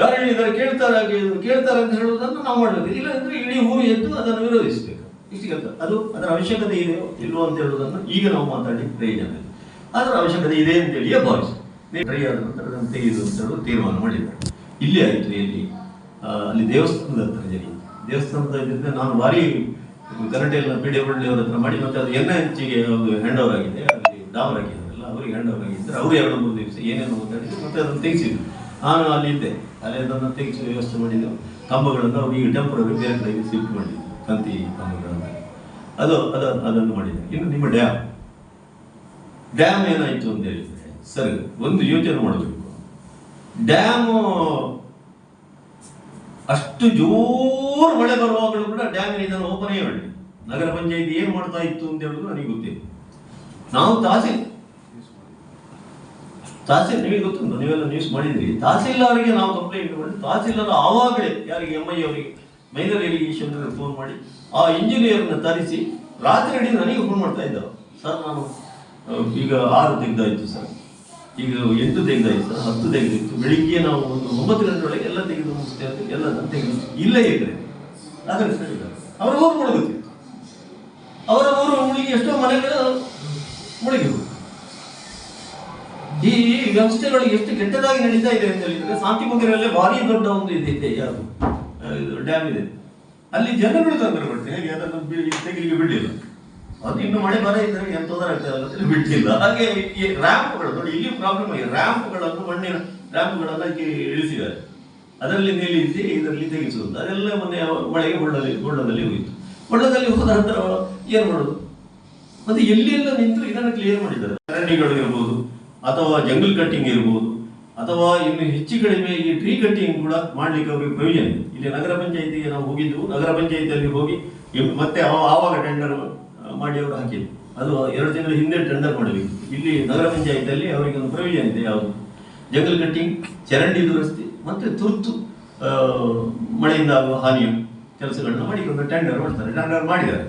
ಯಾರು ಹೇಳಿದ್ದಾರೆ ಕೇಳ್ತಾರೆ ಕೇಳ್ತಾರೆ ಅಂತ ಹೇಳುವುದನ್ನು ನಾವು ಮಾಡಬೇಕು. ಇಲ್ಲ ಅಂದ್ರೆ ಇಡೀ ಊರು ಎದ್ದು ಅದನ್ನು ಕೆಲಸ ಅದು ಅದರ ಅವಶ್ಯಕತೆ ಇದೆಯೋ ಇಲ್ಲೋ ಅಂತ ಹೇಳುವುದನ್ನು ಈಗ ನಾವು ಮಾತಾಡಿ ಪ್ರಯೋಜನ ಅದರ ಅವಶ್ಯಕತೆ ಇದೆ ಅಂತೇಳಿಯೇ ಭಾವಿಸಿ ಟ್ರೈ ಆದ ನಂತರ ಅದನ್ನು ತೆಗೆದು ಅಂತ ಹೇಳುವ ತೀರ್ಮಾನ ಮಾಡಿದ್ದಾರೆ. ಇಲ್ಲಿ ಆಯಿತು ಇಲ್ಲಿ. ಅಲ್ಲಿ ದೇವಸ್ಥಾನದ ಹತ್ರ ಜರಿ. ದೇವಸ್ಥಾನದ ನಾನು ಭಾರಿ ಕರೆಂಟ್ ಎಲ್ಲ ಪಿ ಡಿ ಅವರ ಹತ್ರ ಮಾಡಿ ಮತ್ತೆ ಅದು ಎನ್ ಹೆಚ್ಚಿಗೆ ಒಂದು ಹ್ಯಾಂಡ್ ಓವರ್ ಆಗಿದೆ. ಅಲ್ಲಿ ಡಾಮರ್ ಹಾಕಿದ್ರಲ್ಲ ಅವರಿಗೆ ಹ್ಯಾಂಡ್ ಓವರ್ ಆಗಿದ್ದರೆ ಅವರು ಎರಡು ಮೂರು ದಿವಸ ಏನೇನು ಮಾತಾಡಿದ್ರು ಮತ್ತೆ ಅದನ್ನು ತೆಗೆಸಿದ್ರು. ನಾನು ಅಲ್ಲಿ ಇದ್ದೆ. ಅಲ್ಲಿ ಅದನ್ನು ತೆಗೆಸಿ ವ್ಯವಸ್ಥೆ ಮಾಡಿದ್ದೆವು ಕಂಬಗಳನ್ನು ಅವ್ರಿಗೆ ಟೆಂಪರರಿ ಬೇರೆ ಕಡೆಗೆ ಶಿಫ್ಟ್ ಮಾಡಿದ್ದು ತಂತಿ ಅದು, ಅದ, ಅದನ್ನು ಮಾಡಿದೆ. ಇನ್ನು ನಿಮ್ಮ ಡ್ಯಾಮ್. ಡ್ಯಾಮ್ ಏನಾಯಿತು ಅಂತ ಹೇಳಿದ್ರೆ, ಸರಿ, ಒಂದು ಯೋಚನೆ ಮಾಡಬೇಕು. ಡ್ಯಾಮ್ ಅಷ್ಟು ಜೋರು ಮಳೆ ಬರುವಾಗಲೂ ಕೂಡ ಡ್ಯಾಮಿನ ಇದನ್ನು ಓಪನೇ ಮಾಡಿ ನಗರ ಪಂಚಾಯಿತಿ ಏನು ಮಾಡ್ತಾ ಇತ್ತು ಅಂತ ಹೇಳುದು ನನಗೆ ಗೊತ್ತಿಲ್ಲ. ನಾವು ತಹಸೀಲ್ ತಹಸೀಲ್, ನಿಮಗೆ ಗೊತ್ತುಂಟು, ನೀವೆಲ್ಲ ನ್ಯೂಸ್ ಮಾಡಿದ್ರಿ ತಹಸೀಲ್ದಾರಿಗೆ ನಾವು ಕಂಪ್ಲೇಂಟ್ ಮಾಡಿ ತಹಸೀಲ್ದಾರ್ ಆವಾಗಲೇ, ಯಾರಿಗೆ ಎಂ ಐ ಅವರಿಗೆ ಮೈನರ್ ಇರಿಗೇಷನ್ ಫೋನ್ ಮಾಡಿ, ಆ ಇಂಜಿನಿಯರ್ನ ತರಿಸಿ, ರಾತ್ರಿ ಇಡೀ ನನಗೆ ಫೋನ್ ಮಾಡ್ತಾ ಇದ್ದರು ಸರ್, ನಾನು ಈಗ ಆರು ತೆಗ್ದಾಯ್ತು ಸರ್. ಈಗ ಎಂಟು ತೆಗ್ದಾಯ್ತು ಸರ್, ಹತ್ತು ತೆಗೆದಿತ್ತು. ಬೆಳಿಗ್ಗೆ ನಾವು ಒಂದು ಒಂಬತ್ತು ಗಂಟೆಯೊಳಗೆ ಎಲ್ಲ ತೆಗೆದು ಮುಗಿಸ್ತೇವೆ ಎಲ್ಲ ತೆಗೆದು ಇಲ್ಲೇ ಇದ್ರೆ ಅದನ್ನು ಹೇಳಿದ್ದಾರೆ ಅವರ ಊರು ಮುಳುಗುತ್ತಿತ್ತು. ಅವರ ಊರು ಮುಳುಗಿ ಎಷ್ಟೋ ಮನೆಗಳು ಮುಳುಗಿರು. ಈ ವ್ಯವಸ್ಥೆಗಳು ಎಷ್ಟು ಕೆಟ್ಟದಾಗಿ ನಡೀತಾ ಇದೆ ಅಂತ ಹೇಳಿದ್ರೆ ಶಾಂತಿಮಂದಿರಲ್ಲೇ ಭಾರಿ ದೊಡ್ಡ ಒಂದು ಇದೆ ಯಾವುದು ಡ್ಯಾಮ್ ಇದೆ. ಅಲ್ಲಿ ಜನಗಳು ತೊಂದರೆ ಪಡ್ತಾರೆ ಹೇಗೆ ಅದನ್ನು ತೆಗಿಲಿಕ್ಕೆ ಬಿಡಲಿಲ್ಲ. ಅದು ಇನ್ನು ಮಳೆ ಬರ ಇದ್ರೆ ಏನು ತೊಂದರೆ ಆಗ್ತದೆ ಬಿಟ್ಟಿಲ್ಲ ಹಾಗೆ ಈ ರ್ಯಾಂಪ್ಗಳು ನೋಡಿ, ಇಲ್ಲಿ ಪ್ರಾಬ್ಲಮ್ ಆಗಿದೆ ರ್ಯಾಂಪ್ಗಳನ್ನು ಮಣ್ಣಿನ ರ್ಯಾಂಪ್ಗಳೆಲ್ಲ ಇಳಿಸಿದ್ದಾರೆ. ಅದರಲ್ಲಿ ನಿಲ್ಲಿಸಿ ಇದರಲ್ಲಿ ತೆಗೆಸುವುದು. ಅದೆಲ್ಲ ಮೊನ್ನೆ ಮಳೆಗೆ ಹೊಳ್ಳದಲ್ಲಿ ಹೊಳ್ಳದಲ್ಲಿ ಹೋಯಿತು. ಹೊಳ್ಳದಲ್ಲಿ ಹೋದ ನಂತರ ಏನು ಮಾಡೋದು? ಮತ್ತೆ ಎಲ್ಲಿಯೆಲ್ಲ ನಿಂತು ಇದನ್ನು ಕ್ಲಿಯರ್ ಮಾಡಿದ್ದಾರೆ. ಅರಣ್ಯಗಳು ಇರ್ಬೋದು, ಅಥವಾ ಜಂಗಲ್ ಕಟ್ಟಿಂಗ್ ಇರ್ಬೋದು ಅಥವಾ ಇನ್ನು ಹೆಚ್ಚು ಕಡಿಮೆ ಈ ಟ್ರೀ ಕಟ್ಟಿಂಗ್ ಕೂಡ ಮಾಡ್ಲಿಕ್ಕೆ ಅವರಿಗೆ ಪ್ರಯೋಜನ ಇಲ್ಲಿ. ನಗರ ಪಂಚಾಯಿತಿಗೆ ನಾವು ಹೋಗಿದ್ದು ನಗರ ಪಂಚಾಯಿತಿಯಲ್ಲಿ ಹೋಗಿ ಮತ್ತೆ ಆವಾಗ ಟೆಂಡರ್ ಮಾಡಿ ಅವರು ಹಾಕಿದ್ರು. ಅದು ಎರಡು ತಿಂಗಳ ಹಿಂದೆ ಟೆಂಡರ್ ಮಾಡಬೇಕು. ಇಲ್ಲಿ ನಗರ ಪಂಚಾಯಿತಿಯಲ್ಲಿ ಅವರಿಗೆ ಒಂದು ಪ್ರಯೋಜನ ಇದೆ ಯಾವುದು? ಜಂಗಲ್ ಕಟ್ಟಿಂಗ್, ಚರಂಡಿ ದುರಸ್ತಿ ಮತ್ತೆ ತುರ್ತು ಮಳೆಯಿಂದ ಆಗುವ ಹಾನಿಯ ಕೆಲಸಗಳನ್ನ ಮಾಡಿ ಒಂದು ಟೆಂಡರ್ ಮಾಡ್ತಾರೆ. ಟೆಂಡರ್ ಮಾಡಿದ್ದಾರೆ.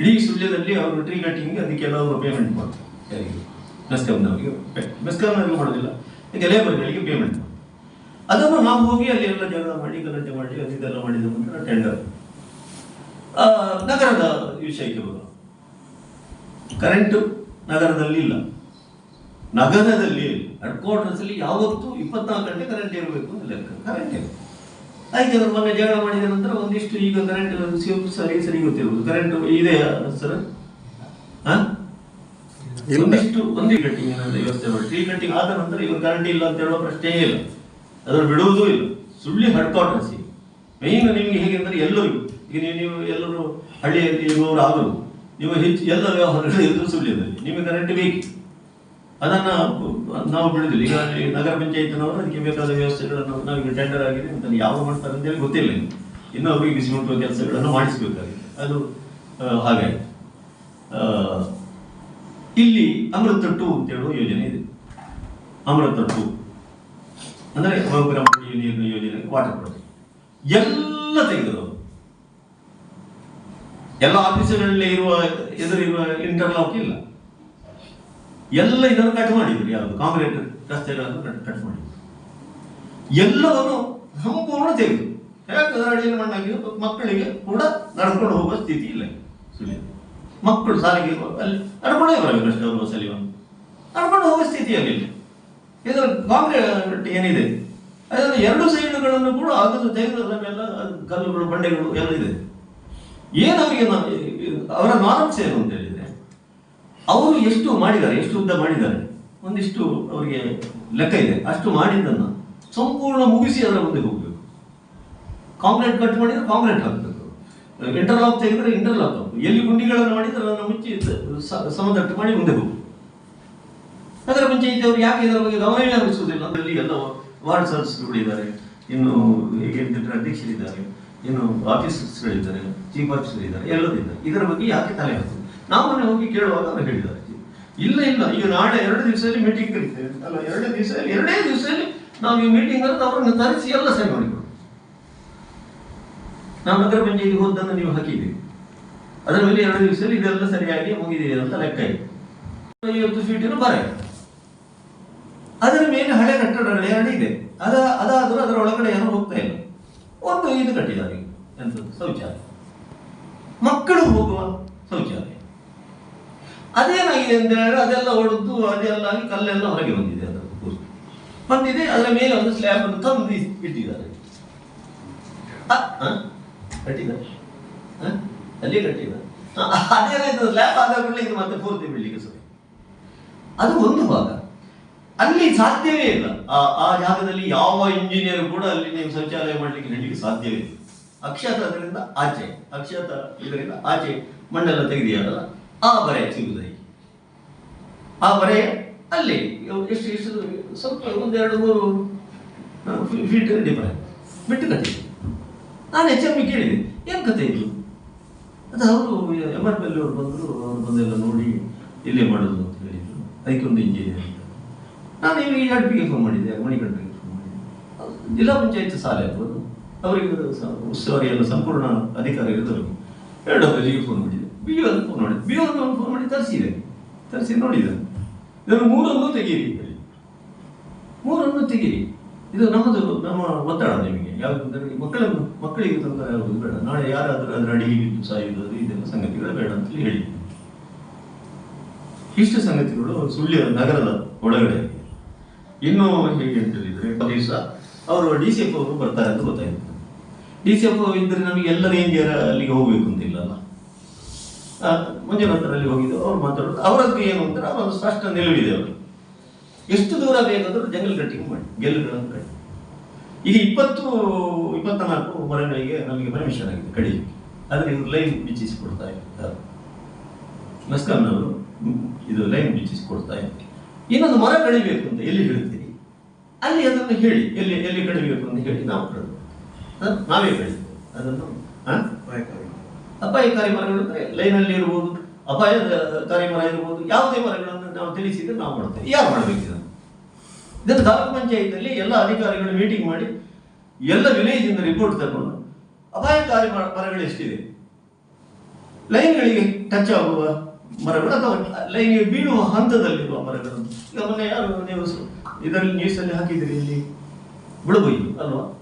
ಇಡೀ ಸುಳ್ಯದಲ್ಲಿ ಅವರು ಟ್ರೀ ಕಟ್ಟಿಂಗ್ ಅದಕ್ಕೆಲ್ಲ ಅವರು ಪೇಮೆಂಟ್ ಮಾಡ್ತಾರೆ. ಮೆಸ್ಕಾಮ್ನವರಿಗೆ ಮೆಸ್ಕಾಮ್ನವರಿಗೆ ಮಾಡೋದಿಲ್ಲ. ಈಗ ಲೇಬರ್ಗಳಿಗೆ ಪೇಮೆಂಟ್ ಅದನ್ನು ನಾವು ಹೋಗಿ ಅಲ್ಲಿ ಎಲ್ಲ ಜಗಳ ಮಾಡಿ, ಗಲಾಟೆ ಮಾಡಿ ಇದೆಲ್ಲ ಮಾಡಿದ ನಂತರ ಟೆಂಡರ್ ನಗರದ ವಿಷಯಕ್ಕೆ ಬರುವ ಕರೆಂಟು ನಗರದಲ್ಲಿ ಇಲ್ಲ. ನಗರದಲ್ಲಿ ಹೆಡ್ ಕ್ವಾರ್ಟರ್ಸ್ ಅಲ್ಲಿ ಯಾವತ್ತೂ ಇಪ್ಪತ್ನಾಲ್ಕು ಗಂಟೆ ಕರೆಂಟ್ ಇರಬೇಕು ಅಂತ ಲೆಕ್ಕ. ಕರೆಂಟ್ ಇರಬೇಕು ಆಯ್ತು ಅದ್ರ ಮೊನ್ನೆ ಜಗಳ ಮಾಡಿದ ನಂತರ ಒಂದಿಷ್ಟು ಈಗ ಕರೆಂಟ್ ಸರಿ ಸರಿ ಗೊತ್ತಿರ್ಬೋದು. ಕರೆಂಟ್ ಇದೆ, ಸರ್. ಹಾ? ಒಂದಿಷ್ಟು ಒಂದು ಕಟ್ಟಿಂಗ್ ವ್ಯವಸ್ಥೆ ಮಾಡಿ ಟ್ರೀ ಕಟ್ಟಿಂಗ್ ಆದ ನಂತರ ಇವರು ಕರೆಂಟ್ ಇಲ್ಲ ಅಂತ ಹೇಳೋ ಪ್ರಶ್ನೆಯೇ ಇಲ್ಲ. ಅದನ್ನು ಬಿಡುವುದೂ ಇಲ್ಲ. ಸುಳ್ಳಿ ಹೆಡ್ ಮೇನ್ ನಿಮಗೆ ಹೇಗೆಂದ್ರೆ ಎಲ್ಲರಿಗೂ ಈಗ ನೀವು ನೀವು ಎಲ್ಲರೂ ಹಳ್ಳಿಯಲ್ಲಿ ಇರುವವರು ಆದರೂ ನೀವು ಹೆಚ್ಚು ಎಲ್ಲ ವ್ಯವಹಾರಗಳು ಇದ್ರೂ ಸುಳ್ಳಿಯಲ್ಲಿ ನಿಮಗೆ ಕರೆಂಟ್ ಬೇಕು? ಅದನ್ನ ನಾವು ಬಿಡುದಿಲ್ಲ ಈಗ ನಗರ ಪಂಚಾಯತ್ನವರು ಅದಕ್ಕೆ ಬೇಕಾದ ವ್ಯವಸ್ಥೆಗಳನ್ನು ನಮಗೆ ಟೆಂಡರ್ ಆಗಿದೆ ಅಂತ ಯಾವ ಮಾಡ್ತಾರೆ ಅಂತೇಳಿ ಗೊತ್ತಿಲ್ಲ ಇನ್ನು. ಅವರಿಗೆ ಬಿಸಿ ಮುಟ್ಟುವ ಕೆಲಸಗಳನ್ನು ಮಾಡಿಸಬೇಕಾಗಿದೆ. ಅದು ಹಾಗೆ ಆ, ಇಲ್ಲಿ ಅಮೃತ ಟು ಅಂತ ಹೇಳುವ ಯೋಜನೆ ಇದೆ. ಅಮೃತ ಟು. ಅಂದ್ರೆ ನೀರಿನ ಯೋಜನೆ ವಾಟರ್ ಪ್ರಾಜೆಕ್ಟ್ ಎಲ್ಲ ತೆಗೆದರು ಎಲ್ಲ ಆಫೀಸುಗಳಲ್ಲಿ ಇರುವ, ಎದುರಿರುವ ಇಂಟರ್ಲಾಕ್ ಇಲ್ಲ. ಎಲ್ಲ ಇದನ್ನು ಕಟ್ ಮಾಡಿದ್ರು ಯಾರು ಕಾಂಕ್ರೀಟ್ ರಸ್ತೆಗಳನ್ನು ಕಟ್ ಮಾಡಿದ್ರು. ಎಲ್ಲವನ್ನು ಸಂಪೂರ್ಣ ತೆಗೆದು ಯಾಕಂದ್ರೆ ಅಡಿಯಲ್ಲಿ ಮಣ್ಣಾಗಿ ಮಕ್ಕಳಿಗೆ ಕೂಡ ನಡ್ಕೊಂಡು ಹೋಗುವ ಸ್ಥಿತಿ ಇಲ್ಲ ಸುಳ್ಳು ಮಕ್ಕಳು ಸಾಲಿಗೆ ಅಲ್ಲಿ ನಡ್ಕೊಂಡೇ ಬರಬೇಕು ಅವರು ಬಸ್ಸಲ್ಲಿ ಒಂದು. ನಡ್ಕೊಂಡು ಹೋಗುವ ಸ್ಥಿತಿಯಲ್ಲಿ ಇದರ ಕಾಂಕ್ರೀಟ್ ಏನಿದೆ? ಅದನ್ನು ಎರಡು ಸೈಡ್ಗಳನ್ನು ಕೂಡ ಅಗದು ತೆಗೆದ ಮೇಲೆ ಕಲ್ಲುಗಳು, ಬಂಡೆಗಳು ಎಲ್ಲ ಇದೆ. ಏನು ಅವರಿಗೆ ಅವರ ನಾರ್ಮ್ಸ್ ಏನು ಅಂತ ಹೇಳಿದ್ರೆ, ಅವರು ಎಷ್ಟು ಮಾಡಿದ್ದಾರೆ, ಎಷ್ಟು ಉದ್ದ ಮಾಡಿದ್ದಾರೆ? ಒಂದಿಷ್ಟು ಅವರಿಗೆ ಲೆಕ್ಕ ಇದೆ. ಅಷ್ಟು ಮಾಡಿದ್ದನ್ನು ಸಂಪೂರ್ಣ ಮುಗಿಸಿ ಅದರ ಮುಂದೆ ಹೋಗಬೇಕು. ಕಾಂಕ್ರೀಟ್ ಕಟ್ ಮಾಡಿದರೆ ಕಾಂಕ್ರೀಟ್ ಹಾಕಬೇಕು. ಇಂಟರ್ಲಾಕ್ ತೆಗೆದ್ರೆ ಇಂಟರ್ಲಾಕ್ ಹಾಕಬೇಕು ಎಲ್ಲಿ ಗುಂಡಿಗಳನ್ನು ಮಾಡಿದ್ರೆ ಅದನ್ನು ಮುಚ್ಚಿ ಸಮದಟ್ಟು ಮಾಡಿ ಮುಂದೆ ಹೋಗು. ಅದರ ಮುಂಚೆ ಇದ್ದವರು ಯಾಕೆ ಇದರ ಬಗ್ಗೆ ಗಮನ ಹರಿಸುವುದಿಲ್ಲ? ಅದರಲ್ಲಿ ಎಲ್ಲ ವಾರ್ಡ್ ಸದಸ್ಯರುಗಳಿದ್ದಾರೆ ಇನ್ನು ಹೇಗೆ ಅಂತಂದ್ರೆ ಅಧ್ಯಕ್ಷರಿದ್ದಾರೆ. ಇನ್ನು ಆಫೀಸರ್ಸ್ಗಳಿದ್ದಾರೆ. ಚೀಫ್ ಆಫೀಸರ್ ಎಲ್ಲರೂ ಇದ್ದಾರೆ. ಇದರ ಬಗ್ಗೆ ಯಾಕೆ ತಲೆ ಹಾಕುದು ನಾವು ಮನೆ ಹೋಗಿ ಕೇಳುವಾಗ ಅವರು ಹೇಳಿದ್ದಾರೆ. ಇಲ್ಲ ಇಲ್ಲ. ಈಗ ನಾಳೆ ಎರಡು ದಿವಸದಲ್ಲಿ ಮೀಟಿಂಗ್ ಕರೀತೇವೆ ಅಲ್ಲ ಎರಡು ದಿವಸದಲ್ಲಿ, ಎರಡೇ ದಿವಸದಲ್ಲಿ ನಾವು ಈ ಮೀಟಿಂಗ್ ಅಂತ ಅವರನ್ನು ತರಿಸಿ ಎಲ್ಲ ಸೈನ್ ಮಾಡಿಕೊಡು. ನಾವು ನಗರ ಪಂಚಾಯಿತಿ ಹೋದ್ದನ್ನು ನೀವು ಹಾಕಿದ್ದೀವಿ ಅದರ ಮೇಲೆ ಎರಡು ದಿವಸದಲ್ಲಿ ಇದೆಲ್ಲ ಸರಿಯಾಗಿ ಮುಗಿದಿದೆ ಅಂತ ಲೆಕ್ಕ ಇದೆ. ಐವತ್ತು ಫೀಟಿನ ಬರ. ಅದರ ಮೇಲೆ ಹಳೆ ಕಟ್ಟಡ ಎರಡು ಇದೆ. ಅದ, ಅದಾದರೂ ಅದರ ಒಳಗಡೆ ಯಾರು ಹೋಗ್ತಾ ಇಲ್ಲ. ಒಂದು ಇದು ಕಟ್ಟಿದ್ದಾರೆ. ಎಂಥದ್ದು? ಶೌಚಾಲಯ. ಮಕ್ಕಳು ಹೋಗುವ ಶೌಚಾಲಯ. ಅದೇನಾಗಿದೆ ಅಂತ ಹೇಳಿದ್ರೆ ಅದೆಲ್ಲ ಹೊಡೆದು ಅದೆಲ್ಲ ಆಗಿ ಕಲ್ಲೆಲ್ಲ ಹೊರಗೆ ಬಂದಿದೆ ಅದರ ಬಂದಿದೆ, ಅದರ ಮೇಲೆ ಒಂದು ಸ್ಲ್ಯಾಬ್ ಅನ್ನು ತಂದು ಇಟ್ಟಿದ್ದಾರೆ. ಹ? ಅಲ್ಲಿ ಕಟ್ಟಿದ ಹ, ಅದೇನಾಯ್ತು ಲ್ಯಾಪ್ ಆದ ಇದು ಮತ್ತೆ ಪೂರ್ತಿ ಬಿಡ್ಲಿಕ್ಕೆ ಸರಿ ಅದು ಒಂದು ಭಾಗ. ಅಲ್ಲಿ ಸಾಧ್ಯವೇ ಇಲ್ಲ. ಆ ಜಾಗದಲ್ಲಿ ಯಾವ ಇಂಜಿನಿಯರ್ ಕೂಡ ಅಲ್ಲಿ ನೀವು ಶೌಚಾಲಯ ಮಾಡಲಿಕ್ಕೆ ಹೇಳಲಿಕ್ಕೆ ಸಾಧ್ಯವೇ ಇಲ್ಲ. ಅಕ್ಷತ ಅದರಿಂದ ಆಚೆ ಅಕ್ಷತ ಇದರಿಂದ ಆಚೆ ಮಣ್ಣೆಲ್ಲ ತೆಗೆದಿಯಾರಲ್ಲ ಆ ಬರೆ ಸಿಗುವುದಾಗಿ ಆ ಬರೆ ಅಲ್ಲಿ ಎಷ್ಟು ಎಷ್ಟು ಸ್ವಲ್ಪ ಒಂದೆರಡು ಮೂರು ಫೀಟ್ ಡಿಫರೆಂಟ್ ಬಿಟ್ಟು ಕಟ್ಟಿದೆ ನಾನು ಎಚ್ ಎಂ ಕೇಳಿದೆ. ಏನು ಕತೆ ಇದು? ಅದು ಅವರು ಎಂ ಆರ್ ಎಲ್ ಅವರು ಬಂದರು, ಅವ್ರು ಬಂದೆಲ್ಲ ನೋಡಿ ಇಲ್ಲೇ ಮಾಡೋದು ಅಂತ ಹೇಳಿದ್ರು. ಅದಕ್ಕೆ ಒಂದು ಇಂಜಿನಿಯರ್ ನಾನು ಈ ಎರಡು ಪಿಗೆ ಫೋನ್ ಮಾಡಿದ್ದೆ ಮಣಿಕಂಠರಿಗೆ ಫೋನ್ ಮಾಡಿದ್ದೆ ಜಿಲ್ಲಾ ಪಂಚಾಯತ್ ಸಾಲ ಇರ್ಬೋದು ಅವರಿಗೆ ಉಸ್ತುವಾರಿ ಎಲ್ಲ ಸಂಪೂರ್ಣ ಅಧಿಕಾರ ಇರೋದವರಿಗೆ ಎರಡು ಅವರಿಗೆ ಫೋನ್ ಮಾಡಿದೆ. ಬಿ ಒಂದು ಫೋನ್ ಮಾಡಿದೆ. ಬಿ ಒನ್ ಫೋನ್ ಮಾಡಿ ತರಿಸಿದೆ. ತರಿಸಿ ನೋಡಿದೆ. ಇದನ್ನು ಮೂರನ್ನು ತೆಗೀರಿ. ಮೂರನ್ನು ತೆಗೀರಿ ಇದು ನಮ್ಮದು, ನಮ್ಮ ಒತ್ತಡ ನಿಮಗೆ. ಯಾಕಂದ್ರೆ ಮಕ್ಕಳ ಮಕ್ಕಳಿಗೆ ತೊಂದರೆ ಆಗುವುದು ಬೇಡ. ನಾಳೆ ಯಾರಾದರೂ ಅದರ ಅಡಿಗೆ ಬಿದ್ದು ಸಾಯುವುದು ಇದೆಲ್ಲ ಸಂಗತಿಗಳು ಬೇಡ ಅಂತ ಹೇಳಿ ಇಷ್ಟು ಸಂಗತಿಗಳು ಸುಳ್ಯ ನಗರದ ಒಳಗಡೆ. ಇನ್ನೂ ಹೇಗೆ ಅಂತ ಹೇಳಿದ್ರೆ ದಿವಸ ಅವರು ಡಿ ಸಿ ಎಫ್ ಅವರು ಬರ್ತಾರೆ ಅಂತ ಗೊತ್ತಾಯ್ತು. ಡಿ ಸಿ ಎಫ್ ಇದ್ದರೆ ನಮಗೆ ಎಲ್ಲ ರೇಂಜರ್ ಅಲ್ಲಿಗೆ ಹೋಗ್ಬೇಕು ಅಂತಿಲ್ಲ ಇಲ್ಲ ಮುಂಜಾನೆ ಅಲ್ಲಿ ಹೋಗಿದ್ದು, ಅವ್ರು ಮಾತಾಡೋದು. ಅವರದ್ದು ಏನು ಅಂತಾರೆ ಅವರೊಂದು ಸ್ಪಷ್ಟ ನಿಲುವಿದೆ ಅವರು ಎಷ್ಟು ದೂರ ಬೇಕಾದರೂ ಜಂಗಲ್ ಕಟ್ಟಿಂಗ್ ಮಾಡಿ ಗೆಲ್ಲುಗಳನ್ನು ಕಟ್ಟಿ. ಈಗ ಇಪ್ಪತ್ತು ಇಪ್ಪತ್ತ ನಾಲ್ಕು ಮರಗಳಿಗೆ ನಮಗೆ ಪರ್ಮಿಷನ್ ಆಗಿದೆ ಕಡಿಲಿಕ್ಕೆ. ಆದರೆ ಇವರು ಲೈನ್ ಬಿಚ್ಚಿಸಿ ಕೊಡ್ತಾ ಇದ್ದಾರೆ. ಮೆಸ್ಕಾಂನವರು ಇದು ಲೈನ್ ಬಿಚ್ಚಿಸಿ ಕೊಡ್ತಾ ಇದ್ದಾರೆ. ಇನ್ನೊಂದು ಮರ ಕಡಿಬೇಕು ಅಂತ ಎಲ್ಲಿ ಹೇಳ್ತೀರಿ? ಅಲ್ಲಿ ಅದನ್ನು ಹೇಳಿ ಎಲ್ಲಿ ಎಲ್ಲಿ ಕಡಿಬೇಕು ಅಂತ ಹೇಳಿ ನಾವು ಕಡಿದು ನಾವೇ ಕಡಿತೇವೆ ಅದನ್ನು? ಅಪಾಯಕಾರಿ ಮರಗಳು ಅಂದರೆ ಲೈನಲ್ಲಿ ಇರ್ಬೋದು ಅಪಾಯಕಾರಿ ಮರ ಇರ್ಬೋದು ಯಾವುದೇ ಮರಗಳನ್ನು ನಾವು ತಿಳಿಸಿದ್ರೆ ನಾವು ಮಾಡ್ತೇವೆ. ಯಾರು ಮಾಡಬೇಕು ಇದನ್ನು? ಇದನ್ನು ತಾಲೂಕು ಪಂಚಾಯತಲ್ಲಿ ಎಲ್ಲ ಅಧಿಕಾರಿಗಳು ಮೀಟಿಂಗ್ ಮಾಡಿ ಎಲ್ಲ ವಿಲೇಜ್ ಇಂದ ರಿಪೋರ್ಟ್ ತಗೊಂಡು ಅಪಾಯಕಾರಿ ಮರ- ಮರಗಳು ಎಷ್ಟಿದೆ? ಲೈನ್ಗಳಿಗೆ ಟಚ್ ಆಗುವ ಮರಗಳು ಅಥವಾ ಲೈನ್ಗೆ ಬೀಳುವ ಹಂತದಲ್ಲಿರುವ ಮರಗಳು? ಈಗ ಮೊನ್ನೆ ಯಾರು ನೀವು ಇದರಲ್ಲಿ ನ್ಯೂಸಲ್ಲಿ ಹಾಕಿದ್ರಿ ಇಲ್ಲಿ? ಬುಳಬೊಯ್ದು ಅಲ್ವಾ?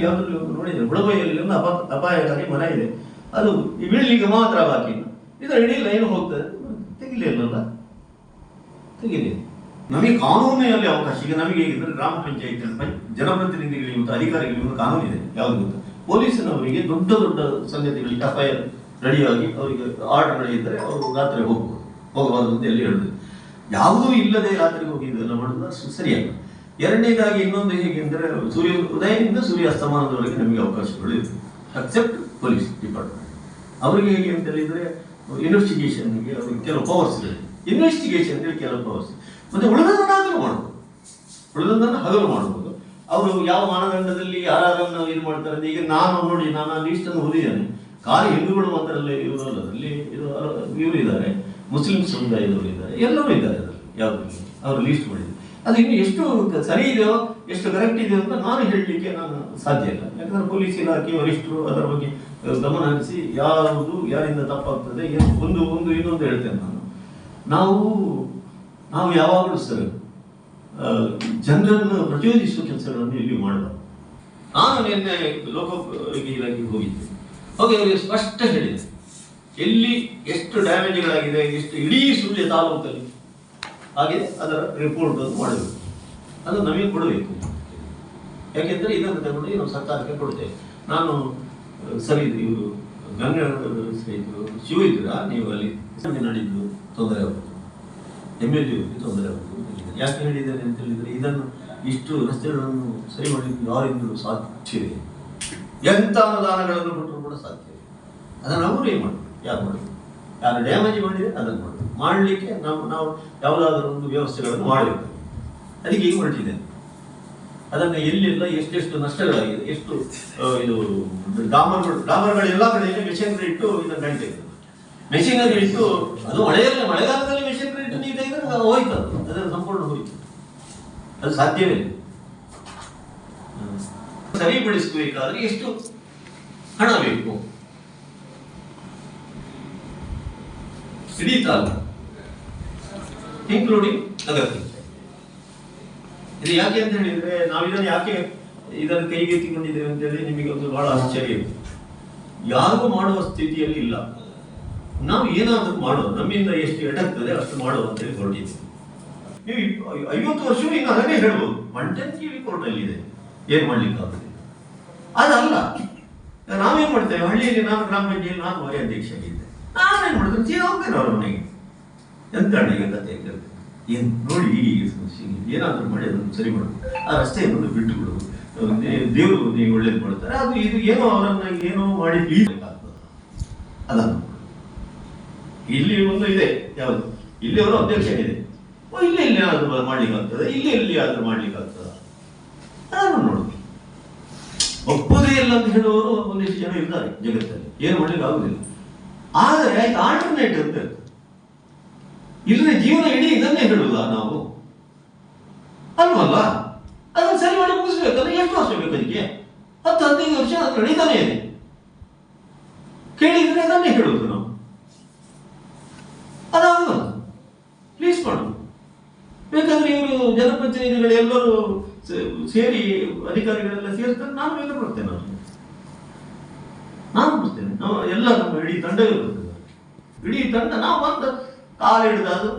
ಯಾವುದ್ರಲ್ಲಿ ನೋಡಿದ್ರೆ? ಬುಡಬೈಯಲ್ಲಿ ಒಂದು ಅಪ ಅಪಾಯಕಾರಿ ಮರ ಇದೆ. ಅದು ಈ ಮಾತ್ರ ಬಾಕಿ. ಇದರ ಇಡೀ ಲೈನ್ ಹೋಗ್ತದೆ? ತೆಗಿಲಿಲ್ಲಲ್ಲ. ತೆಗಿಲಿ. ನಮಗೆ ಕಾನೂನಿನಲ್ಲಿ ಅವಕಾಶ ಈಗ ನಮಗೆ ಹೇಗಿದ್ರೆ ಗ್ರಾಮ ಪಂಚಾಯತ್ ಜನಪ್ರತಿನಿಧಿಗಳಿಗೆ ಮತ್ತು ಅಧಿಕಾರಿಗಳಿಗೆ ಒಂದು ಕಾನೂನು ಇದೆ. ಯಾವುದು ಗೊತ್ತಾ? ಪೊಲೀಸಿನವರಿಗೆ ದೊಡ್ಡ ದೊಡ್ಡ ಸಂಗತಿಗಳಿಗೆ ಎಫ್ಐಆರ್ ರೆಡಿಯಾಗಿ ಅವರಿಗೆ ಆರ್ಡರ್ ಇದ್ದರೆ ಅವರು ರಾತ್ರಿ ಹೋಗ್ಬೋದು. ಹೋಗಬಾರ್ದು ಅಂತ ಎಲ್ಲಿ ಹೇಳಿದ್ರು ಯಾವುದೂ ಇಲ್ಲದೆ ರಾತ್ರಿ ಹೋಗಿ ಇದೆಲ್ಲ ಮಾಡೋದು ಸರಿಯಲ್ಲ. ಎರಡನೇದಾಗಿ ಇನ್ನೊಂದು ಹೇಗೆ ಅಂದರೆ, ಸೂರ್ಯ ಉದಯದಿಂದ ಸೂರ್ಯ ಅಸ್ತಮಾನದವರೆಗೆ ನಮಗೆ ಅವಕಾಶಗಳು ಇದೆ ಅಕ್ಸೆಪ್ಟ್ ಪೊಲೀಸ್ ಡಿಪಾರ್ಟ್ಮೆಂಟ್ ಅವರಿಗೆ ಹೇಗೆ ಅಂತ ಹೇಳಿದ್ರೆ ಇನ್ವೆಸ್ಟಿಗೇಷನ್ಗೆ ಅವ್ರಿಗೆ ಕೆಲವು ಪವರ್ಸ್ ಇದೆ. ಇನ್ವೆಸ್ಟಿಗೇಷನ್ ಕೆಲವು ಪವರ್ಸ್ ಮತ್ತೆ ಉಳಿದದನ್ನು ಹಗಲು ಉಳಿದದನ್ನು ಹಗಲು ಮಾಡ್ಬೋದು. ಅವರು ಯಾವ ಮಾನದಂಡದಲ್ಲಿ ಯಾರನ್ನು ಇದು ಮಾಡ್ತಾರೆ ಈಗ ನಾನು ನೋಡಿ, ನಾನು ಆ ಲೀಸ್ಟ್ ಅನ್ನು ಓದಿದ್ದೇನೆ. ಖಾಲಿ ಹಿಂದೂಗಳು ಮಾತ್ರ ಅಲ್ಲ ಇವರು ಅಲ್ಲ ಅಲ್ಲಿ ಇದು ಇವರು ಇದ್ದಾರೆ. ಮುಸ್ಲಿಂ ಸಮುದಾಯದವರು ಇದ್ದಾರೆ. ಎಲ್ಲರೂ ಇದ್ದಾರೆ ಅದರಲ್ಲಿ, ಯಾವುದರಲ್ಲಿ. ಅವರು ಲೀಸ್ಟ್ ಮಾಡಿದ್ದಾರೆ ಅದು ಇನ್ನು ಎಷ್ಟು ಸರಿ ಇದೆಯೋ, ಎಷ್ಟು ಕರೆಕ್ಟ್ ಇದೆಯೋ ಅಂತ ನಾನು ಹೇಳಲಿಕ್ಕೆ ನಾನು ಸಾಧ್ಯ ಇಲ್ಲ. ಯಾಕಂದರೆ ಪೊಲೀಸ್ ಇಲಾಖೆ ವರಿಷ್ಠರು ಅದರ ಬಗ್ಗೆ ಗಮನ ಹರಿಸಿ ಯಾವುದು, ಯಾರಿಂದ ತಪ್ಪಾಗ್ತದೆ ಒಂದು ಒಂದು, ಇನ್ನೊಂದು ಹೇಳ್ತೇನೆ ನಾನು. ನಾವು ನಾವು ಯಾವಾಗಲೂ ಸರ್ ಜನರನ್ನು ಪ್ರಚೋದಿಸುವ ಕೆಲಸಗಳನ್ನು ಇಲ್ಲಿ ಮಾಡಬಾರ್ದು. ನಾನು ನಿನ್ನೆ ಲೋಕೋಪಯೋಗಿ ಇಲಾಖೆಗೆ ಹೋಗಿದ್ದೆ. ಹೋಗಿ ಅವರಿಗೆ ಸ್ಪಷ್ಟ ಹೇಳಿದೆ. ಎಲ್ಲಿ ಎಷ್ಟು ಡ್ಯಾಮೇಜ್ಗಳಾಗಿದೆ, ಎಷ್ಟು ಇಡೀ ಸುಳ್ಯ ತಾಲೂಕಲ್ಲಿ, ಹಾಗೆ ಅದರ ರಿಪೋರ್ಟ್ ಅನ್ನು ಮಾಡಬೇಕು. ಅದು ನಮಗೆ ಕೊಡಬೇಕು. ಯಾಕೆಂದ್ರೆ ಇದನ್ನು ತಗೊಂಡು ನಾವು ಸರ್ಕಾರಕ್ಕೆ ಕೊಡ್ತೇವೆ. ನಾನು ಸರಿ, ಇದು ಇವರು ಗಂಗಾ ಇದು ಶಿವ ಇದ್ದೀರಾ? ನೀವು ಅಲ್ಲಿ ನಡೆದು ತೊಂದರೆ ಆಗ್ಬೋದು ಎಂ ಎಲ್ ಎ ತೊಂದರೆ ಆಗ್ಬೋದು ಯಾಕೆ ಹೇಳಿದ್ದಾರೆ ಅಂತ ಹೇಳಿದರೆ, ಇದನ್ನು ಇಷ್ಟು ರಸ್ತೆಗಳನ್ನು ಸರಿ ಮಾಡಲಿಕ್ಕೆ ಯಾರಿಂದಲೂ ಸಾಧ್ಯವಿದೆ ಎಂಥ ಅನುದಾನಗಳನ್ನು ಕೊಟ್ಟರು ಕೂಡ ಸಾಧ್ಯ ಇಲ್ಲ. ಅದನ್ನು ಅವರು ಏನು ಮಾಡಬೇಕು? ಯಾರು ಮಾಡಬೇಕು? ಯಾರು ಡ್ಯಾಮೇಜ್ ಮಾಡಿದರೆ ಅದನ್ನು ಮಾಡಬೇಕು. ಮಾಡಲಿಕ್ಕೆ ನಾವು ನಾವು ಯಾವುದಾದ್ರೂ ಒಂದು ವ್ಯವಸ್ಥೆಗಳನ್ನು ಮಾಡಬೇಕು. ಅದಕ್ಕೆ ಈಗ ಹೊರಟಿದ್ದೇನೆ. ಅದನ್ನು ಎಲ್ಲಿಲ್ಲ ಎಷ್ಟೆಷ್ಟು ನಷ್ಟಗಳಾಗಿದೆ, ಎಷ್ಟು ಇದು, ಡಾಮರ್ಗಳು ಡಾಮರ್ಗಳು ಎಲ್ಲ ಕಡೆಯಲ್ಲಿ ಮೆಷಿನರಿ ಇಟ್ಟು ಇದನ್ನು ಗಂಟೆ ಮೆಷಿನರಿ ಇಟ್ಟು, ಅದು ಮಳೆಯಲ್ಲಿ ಮಳೆಗಾಲದಲ್ಲಿ ಮೆಷಿನರಿ ಇಟ್ಟು ನೀರು ತೆಗೆದ್ರೆ ಹೋಯ್ತು, ಅದು ಅದರ ಸಂಪೂರ್ಣ ಹೋಯ್ತು. ಅದು ಸಾಧ್ಯವೇ. ಸರಿಪಡಿಸಬೇಕಾದ್ರೆ ಎಷ್ಟು ಹಣ ಬೇಕು? ಇಡೀ ಇನ್ಕ್ಲೂಡಿಂಗ್ ಪಂಚಾಯತ್ ಇದು ಯಾಕೆ ಅಂತ ಹೇಳಿದ್ರೆ ನಾವು ಇದನ್ನು ಯಾಕೆ ಇದನ್ನು ಕೈಗೆತ್ತಿಕೊಂಡಿದ್ದೇವೆ ಅಂತ ಹೇಳಿ ನಿಮಗೆ ಒಂದು ಬಹಳ ಆಶ್ಚರ್ಯ ಇದೆ. ಯಾರು ಮಾಡುವ ಸ್ಥಿತಿಯಲ್ಲಿ ಇಲ್ಲ. ನಾವು ಏನಾದರೂ ಮಾಡೋ ನಮ್ಮಿಂದ ಎಷ್ಟು ಎಡಕ್ತದೆ ಅಷ್ಟು ಮಾಡುವ ಅಂತ ಹೇಳಿ ಹೊರಟಿದ್ದೀವಿ ನೀವು ಐವತ್ತು ವರ್ಷ ಈಗ ಅದನ್ನೇ ಹೇಳ್ಬೋದು. ಮಂಟನ್ ಟಿವಿ ಕೋರ್ಟಲ್ಲಿ ಇದೆ. ಏನು ಮಾಡ್ಲಿಕ್ಕೆ ಆಗುತ್ತೆ ಅದಲ್ಲ. ನಾವೇನ್ ಮಾಡ್ತೇವೆ? ಹಳ್ಳಿಯಲ್ಲಿ ನಾನು ಗ್ರಾಮ ನಾನು ಮನೆ ಅಧ್ಯಕ್ಷ ಆಗಿದ್ದೆ. ನಾನೇನ್ ಮಾಡಿದ್ರೆ ಜೀವ ಹೋಗ್ತೇನೆ ಅವ್ರ ಮನೆಗೆ ಎಂತ ಅಣ್ಣಿಗೆ ಕತೆ ಏನ್ ನೋಡಿ ಏನಾದರೂ ಏನಾದ್ರೂ ಮಾಡಿ ಅದನ್ನು ಸರಿ ಮಾಡೋದು ಆ ರಸ್ತೆಯನ್ನು ಬಿಟ್ಟು ಬಿಡೋದು. ದೇವರು ನೀವು ಒಳ್ಳೇದು ಮಾಡ್ತಾರೆ. ಅದು ಇದು ಏನೋ ಅವರನ್ನ ಏನೋ ಮಾಡಿ ಅದ ಅದನ್ನು ಇಲ್ಲಿ ಒಂದು ಇದೆ ಯಾವುದು? ಇಲ್ಲಿ ಅವರು ಅಧ್ಯಕ್ಷ ಇದೆ. ಓ, ಇಲ್ಲಿ ಇಲ್ಲಿ ಆದ್ರೂ ಮಾಡ್ಲಿಕ್ಕೆ ಆಗ್ತದೆ ಇಲ್ಲಿ ಆದ್ರೂ ಮಾಡ್ಲಿಕ್ಕೆ ಆಗ್ತದೆ ಅದನ್ನು ನೋಡು ಒಪ್ಪುದೇ ಇಲ್ಲ ಅಂತ ಹೇಳುವವರು ಒಂದಿಷ್ಟು ಜನ ಇರ್ತಾರೆ ಜಗತ್ತಲ್ಲಿ. ಏನು ಮಾಡ್ಲಿಕ್ಕೆ ಆಗುದಿಲ್ಲ ಆದರೆ ಆಲ್ಟರ್ನೇಟ್ ಅಂತ ಇಲ್ಲದೆ ಜೀವನ ಇಡೀ ಇದನ್ನೇ ಹೇಳುವುದ ನಾವು? ಅಲ್ವಲ್ಲ? ಅದನ್ನು ಸರಿ ಮಾಡಿ ಮುಗಿಸ್ಬೇಕಂದ್ರೆ ಎಷ್ಟು ವರ್ಷ ಬೇಕು ಅದಕ್ಕೆ? ಹತ್ತು, ಹದಿನೈದು ವರ್ಷ ಅದು ನಡೀತಾನೆ ಇದೆ. ಕೇಳಿದ್ರೆ ಅದನ್ನೇ ಹೇಳುವುದು ನಾವು. ಅದಾಗಲ್ಲ ಪ್ಲೀಸ್ ಮಾಡು ಬೇಕಾದ್ರೆ ಇವರು ಜನಪ್ರತಿನಿಧಿಗಳು ಎಲ್ಲರೂ ಸೇರಿ ಅಧಿಕಾರಿಗಳೆಲ್ಲ ಸೇರಿದ್ರೆ ನಾನು ಎಲ್ಲ ಬರ್ತೇನೆ ನಾನು ನಾನು ಬರ್ತೇನೆ. ನಾವು ಎಲ್ಲ ನಮ್ಮ ಇಡೀ ತಂಡವೇ ಬರ್ತದೆ ಇಡೀ ತಂಡ, ನಾವು ಬಂದು ಕಾಲು ಹಿಡಿದು ಅದು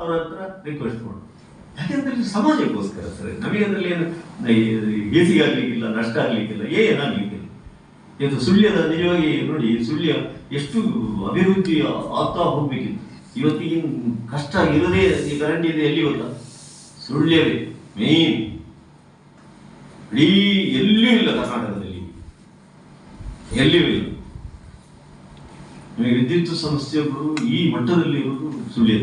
ಅವ್ರ ಹತ್ರ ರಿಕ್ವೆಸ್ಟ್ ಮಾಡು ಯಾಕೆಂದ್ರೆ ಸಮಾಜಕ್ಕೋಸ್ಕರ ಸರ್. ನಮಗೆ ಅದರಲ್ಲಿ ಏನು ಬೇಸಿಗೆ ಆಗ್ಲಿಕ್ಕಿಲ್ಲ, ನಷ್ಟ ಆಗ್ಲಿಕ್ಕಿಲ್ಲ ಏನಾಗ್ಲಿಕ್ಕಿಲ್ಲ ಇದು ಸುಳ್ಯದ ನಿಜವಾಗಿ ನೋಡಿ ಸುಳ್ಯ ಎಷ್ಟು ಅಭಿವೃದ್ಧಿ ಆಗ್ತಾ ಹೋಗ್ಬೇಕಿತ್ತು. ಇವತ್ತಿಗೆ ಕಷ್ಟ ಇರದೇ ಈ ಕರೆಂಟ್ ಇದೆ, ಎಲ್ಲಿ ಗೊತ್ತಾ? ಸುಳ್ಯವೇ ಮೇನ್ ಇಡೀ ಎಲ್ಲೂ ಇಲ್ಲ ಕರ್ನಾಟಕದಲ್ಲಿ. ಎಲ್ಲಿಯೂ ಇಲ್ಲ. ವಿದ್ಯುತ್ ಸಮಸ್ಯೆಗಳು ಈ ಮಟ್ಟದಲ್ಲಿ ಇರುವುದು ಸುಳ್ಯ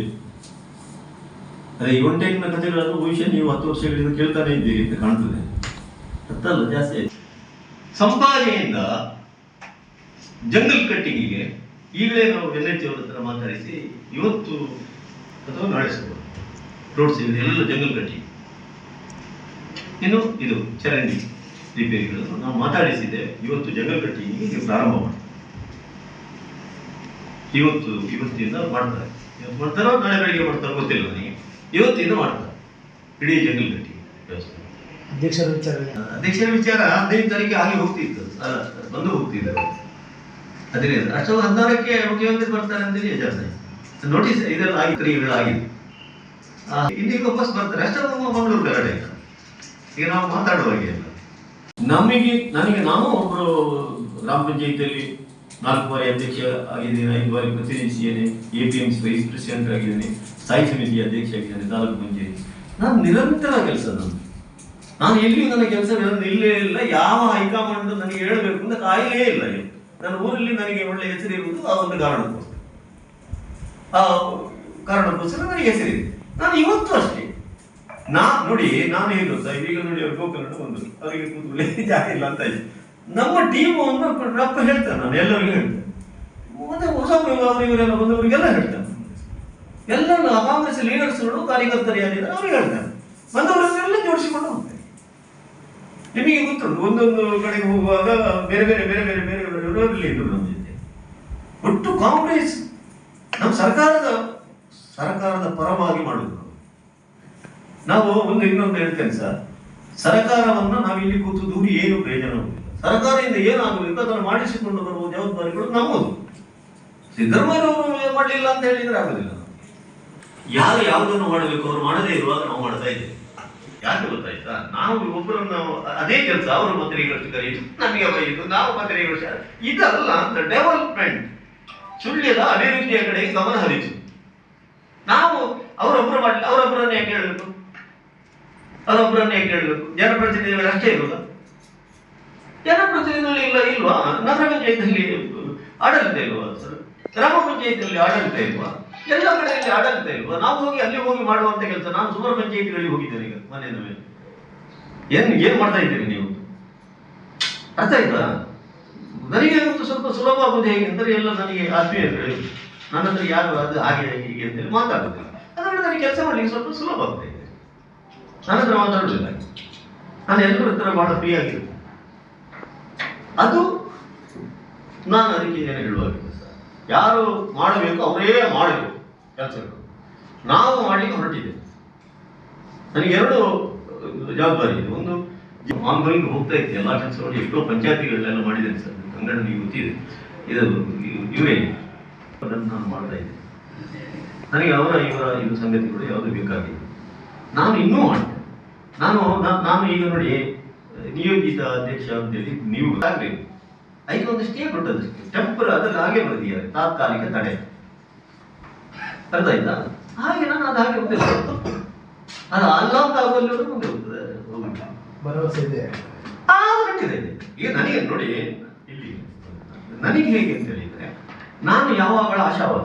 ಅದೇ ಈ ನ ಕಥೆಗಳನ್ನು ಬಹುಶಃ ನೀವು ಹತ್ತು ವರ್ಷಗಳಿಂದ ಕೇಳ್ತಾನೆ ಇದ್ದೀರಿ ಅಂತ ಕಾಣ್ತದೆ. ಹತ್ತಲ್ಲ ಜಾಸ್ತಿ ಆಯ್ತು. ಸಂಪಾದನೆಯಿಂದ ಜಂಗಲ್ ಕಟ್ಟಿಂಗಿಗೆ ಈಗಲೇ ನಾವು ಎನ್ ಎಚ್ ಅವ್ರ ಹತ್ರ ಮಾತಾಡಿಸಿ ಇವತ್ತು ಅಥವಾ ನಾಳೆ ರೋಡ್ ಇದೆ, ಎಲ್ಲ ಜಂಗಲ್ ಕಟ್ಟಿ ಇನ್ನು ಇದು ಚರಂಡಿ ರಿಪೇರಿಗಳನ್ನು ನಾವು ಮಾತಾಡಿಸಿದ್ದೇವೆ ಇವತ್ತು ಜಂಗಲ್ ಕಟ್ಟಿಗೆ ಪ್ರಾರಂಭ ಮಾಡ್ತಾರೆ ಇವತ್ತು ಇವತ್ತಿಂದ ಮಾಡ್ತಾರೆ. ಇವತ್ತು ಮಾಡ್ತಾರೋ ನಾಳೆ ಬೆಳಿಗ್ಗೆ ಮಾಡ್ತಾರೋ ಗೊತ್ತಿಲ್ಲ ನನಗೆ. ಇವತ್ತಿಂದ ಮಾಡ್ತಾರೆ. ಇಡೀ ಜಂಗಲ್ ಗಟ್ಟಿ ವ್ಯವಸ್ಥೆ. ಅಧ್ಯಕ್ಷರ ವಿಚಾರ. ಅಧ್ಯಕ್ಷರ ವಿಚಾರ ಹದಿನೈದು ತಾರೀಕಿಗೆ ಆಗಿ ಹೋಗ್ತಿತ್ತು. ಅಲ್ಲ, ಬಂದು ಹೋಗ್ತಿದ್ದಾರೆ. ಹದಿನೈದು ಅಷ್ಟೊಂದು ಹದಿನಾರಕ್ಕೆ ಮುಖ್ಯಮಂತ್ರಿ ಬರ್ತಾರೆ ಅಂತೇಳಿ ಜಾಸ್ತಿ ನೋಟಿಸ್ ಇದೆಲ್ಲ ಆಗಿತ್ತು ಇವೆಲ್ಲ ಆಗಿದೆ. ಆ, ಇನ್ನೀಗ ವಾಪಸ್ ಬರ್ತಾರೆ. ಅಷ್ಟೊಂದು ಮಂಗಳೂರು ಗಲಾಟೆ ಈಗ ನಾವು ಮಾತಾಡುವ ಹಾಗೆ ನಮಗೆ ನನಗೆ ನಾನು ಒಬ್ಬರು ಗ್ರಾಮ ಪಂಚಾಯತಿಯಲ್ಲಿ ನಾಲ್ಕು ಬಾರಿ ಅಧ್ಯಕ್ಷ ಆಗಿದ್ದೇನೆ ಐದು ಬಾರಿ ಪ್ರತಿನಿಧಿಸಿದ್ದೇನೆ A P M C vice president ಆಗಿದ್ದೇನೆ, ಸ್ಥಾಯಿ ಸಮಿತಿ ಅಧ್ಯಕ್ಷ ಆಗಿದ್ದೇನೆ ತಾಲೂಕು ಪಂಚಾಯತಿ ನಾನು ನಿರಂತರ ಕೆಲಸ ನಾನು. ನಾನು ಎಲ್ಲಿಯೂ ನನ್ನ ಕೆಲಸ ಇಲ್ಲೇ ಇಲ್ಲ, ಯಾವ ಹೈಕಮಾಂಡ್ ನನಗೆ ಹೇಳಬೇಕು ಅಂತ ಕಾಯಿಲೇ ಇಲ್ಲ. ನನ್ನ ಊರಲ್ಲಿ ನನಗೆ ಒಳ್ಳೆ ಹೆಸರಿರುವುದು ಆ ಒಂದು ಕಾರಣಕ್ಕೋಸ್ಕರ. ಆ ಕಾರಣಕ್ಕೋಸ್ಕರ ನನಗೆ ಹೆಸರಿದೆ ನಾನು ಇವತ್ತು ಅಷ್ಟೇ. ನಾ ನೋಡಿ, ನಾನು ಏನು ಗೊತ್ತಾ, ಈಗ ನೋಡಿ ಅವ್ರು ಗೋಕರ್ಣ ಬಂದರು. ಅವರಿಗೆ ಕೂತ್ಕೊಳ್ಳಿ ಜಾಗ ಇಲ್ಲ ಅಂತ ಆಯ್ತು ನಮ್ಮ ಟೀಮ್ ಅನ್ನು ರಪ್ಪ ಹೇಳ್ತೇನೆ ನಾನು ಎಲ್ಲರಿಗೂ ಹೇಳ್ತೇನೆ. ಹೊಸ ಇವರೆಲ್ಲ ಬಂದವರಿಗೆಲ್ಲ ಹೇಳ್ತೇನೆ ಎಲ್ಲ ಕಾಂಗ್ರೆಸ್ ಲೀಡರ್ಸ್ಗಳು ಕಾರ್ಯಕರ್ತರು ಯಾರಿದ್ದಾರೆ, ಅವ್ರಿಗೆ ಹೇಳ್ತಾರೆ. ಬಂದವರನ್ನೆಲ್ಲ ಜೋಡಿಸಿಕೊಂಡು ಹೋಗ್ತಾರೆ. ನಿಮಗೆ ಗೊತ್ತುಂಟು, ಒಂದೊಂದು ಕಡೆಗೆ ಹೋಗುವಾಗ ಬೇರೆ ಬೇರೆ ಬೇರೆ ಬೇರೆ ಬೇರೆ ಬೇರೆ ಲೀಡರ್ ನಮ್ಮ ಜೊತೆ. ಒಟ್ಟು ಕಾಂಗ್ರೆಸ್ ನಮ್ಮ ಸರ್ಕಾರದ ಸರ್ಕಾರದ ಪರವಾಗಿ ಮಾಡುವುದು. ನಾವು. ಒಂದು ಇನ್ನೊಂದು ಹೇಳ್ತೇನೆ ಸರ್. ಸರ್ಕಾರವನ್ನು ನಾವಿಲ್ಲಿ ಕೂತು ದೂರಿ ಏನು ಪ್ರಯೋಜನವಿಲ್ಲ. ಸರ್ಕಾರದಿಂದ ಏನಾಗಬೇಕು ಅದನ್ನು ಮಾಡಿಸಿಕೊಂಡು ಬರುವ ಜವಾಬ್ದಾರಿಗಳು ನಮ್ಮದು. ಸಿದ್ದರಾಮಯ್ಯವರು ಮಾಡಲಿಲ್ಲ ಅಂತ ಹೇಳಿದ್ರೆ ಆಗೋದಿಲ್ಲ. ಯಾರು ಯಾವುದನ್ನು ಮಾಡಬೇಕು ಅವರು ಮಾಡದೇ ಇರುವಾಗ ನಾವು ಮಾಡ್ತಾ ಇದ್ದೇವೆ. ಯಾಕೆ ಗೊತ್ತಾಯ್ತಾ? ನಾವು ಒಬ್ಬರನ್ನು ಅದೇ ಕೆಲಸ ಅವರು ಮಂತ್ರಿಗಳು ಕರೆಯಿತು ನಮಗೆ ಬೈದು ನಾವು ಮಂತ್ರಿಗಳು ಇದಲ್ಲ ಅಂತ ಡೆವಲಪ್ಮೆಂಟ್ ಸುಳ್ಳ್ಯದ ಅಭಿವೃದ್ಧಿಯ ಕಡೆಗೆ ಗಮನ ಹರಿತು. ನಾವು ಅವರೊಬ್ಬರು ಮಾಡಿ ಅವರೊಬ್ಬರನ್ನೇ ಯಾಕೆ ಹೇಳಬೇಕು ಅವರೊಬ್ಬರನ್ನೇ ಯಾಕೆ ಹೇಳಬೇಕು ಜನಪ್ರತಿನಿಧಿಗಳು ಅಷ್ಟೇ ಇರುವುದಾ? ಜನಪ್ರತಿನಿಧಿಗಳು ಇಲ್ಲ ಇಲ್ವಾ? ನಗರ ಪಂಚಾಯತಿಯಲ್ಲಿ ಆಡಳಿತ ಇಲ್ವಾ ಸರ್? ಗ್ರಾಮ ಪಂಚಾಯತಿಯಲ್ಲಿ ಆಡಳಿತ ಇಲ್ವಾ? ಎಲ್ಲ ಕಡೆಯಲ್ಲಿ ಆಡಳಿತ ಇಲ್ವಾ? ನಾವು ಹೋಗಿ ಅಲ್ಲಿ ಹೋಗಿ ಮಾಡುವಂತ ಕೆಲಸ. ನಾನು ಸುಮಾರು ಪಂಚಾಯತಿಗಳಿಗೆ ಹೋಗಿದ್ದೇನೆ ಈಗ ಮನೆಯ ಮೇಲೆ. ಏನ್ ಏನ್ ಮಾಡ್ತಾ ಇದ್ದೀರಿ ನೀವು? ಅರ್ಥ ಆಯ್ತಾ? ನನಗೆ ಒಂದು ಸ್ವಲ್ಪ ಸುಲಭ ಆಗುವುದು ಹೇಗೆ ಅಂದರೆ ಎಲ್ಲ ನನಗೆ ಆತ್ಮೀಯರು ನನ್ನ ಹತ್ರ ಯಾರು ಅದು ಹಾಗೆ ಹೀಗೆ ಅಂತೇಳಿ ಮಾತಾಡುದಿಲ್ಲ ಅದರಿಂದ ನನಗೆ ಕೆಲಸ ಮಾಡಲಿಕ್ಕೆ ಸ್ವಲ್ಪ ಸುಲಭ ಆಗ್ತಾ ಇದೆ. ನನ್ನ ಹತ್ರ ಮಾತಾಡುದಿಲ್ಲ ನಾನು ಎಲ್ಲರ ಹತ್ರ ಬಹಳ ಫ್ರೀ ಆಗಿರುತ್ತೆ ಅದು ನಾನು ಅದಕ್ಕೆ ಏನು ಹೇಳುವಾಗ ಸರ್ ಯಾರು ಮಾಡಬೇಕು, ಅವರೇ ಮಾಡಬೇಕು ಕೆಲಸಗಳು ನಾವು ಮಾಡಲಿಕ್ಕೆ ಹೊರಟಿದ್ದೇವೆ ನನಗೆ ಎರಡು ಜವಾಬ್ದಾರಿ ಇದೆ. ಒಂದು ಆನ್ಗೋಯಿಂಗ್ ಹೋಗ್ತಾ ಇತ್ತು ಎಲ್ಲ ಕೆಲಸಗಳು ಎಷ್ಟೋ ಪಂಚಾಯತಿಗಳನ್ನೆಲ್ಲ ಮಾಡಿದ್ದೇನೆ ಸರ್. ಕನ್ನಡ ನೀವು ಗೊತ್ತಿದೆ. ಇದು ಇವೇ ಅದನ್ನು ನಾನು ಮಾಡ್ತಾ ಇದ್ದೆ. ನನಗೆ ಅವರ, ಇವರ ಇದು ಸಂಗತಿಗಳು ಯಾವುದು ಬೇಕಾಗಿಲ್ಲ. ನಾನು ಇನ್ನೂ ಮಾಡಿದೆ ನಾನು ನಾನು ಈಗ ನೋಡಿ ನಿಯೋಜಿತ ಅಧ್ಯಕ್ಷ ಅಂತೇಳಿ ನೀವು ಆಗಬೇಕು ಅದಕ್ಕೆ ಒಂದು ಸ್ಟೇ ಕೊಟ್ಟದಷ್ಟೇ ಟೆಂಪರ್ ಅದರಲ್ಲಿ ಹಾಗೆ ಬರ್ದಿದ್ದಾರೆ ತಾತ್ಕಾಲಿಕ ತಡೆ ಅರ್ಥ ಆಯ್ತಾ ಹಾಗೆ ನಾನು ಅದು ಹಾಗೆ ಹೋಗ್ತೇನೆ. ಅದು ಅಲ್ಲ ಆಗೋಲ್ಲೂ ಮುಂದೆ ಹೋಗ್ತದೆ ಭರವಸೆ ಇದೆ. ಆ ಖಂಡಿತ ಇದೆ. ಈಗ ನನಗೆ ನೋಡಿ ಇಲ್ಲಿ ನನಗೆ ಹೇಗೆ ಅಂತ ಹೇಳಿದ್ರೆ ನಾನು ಯಾವಾಗಲ ಆಶಾವಾದ.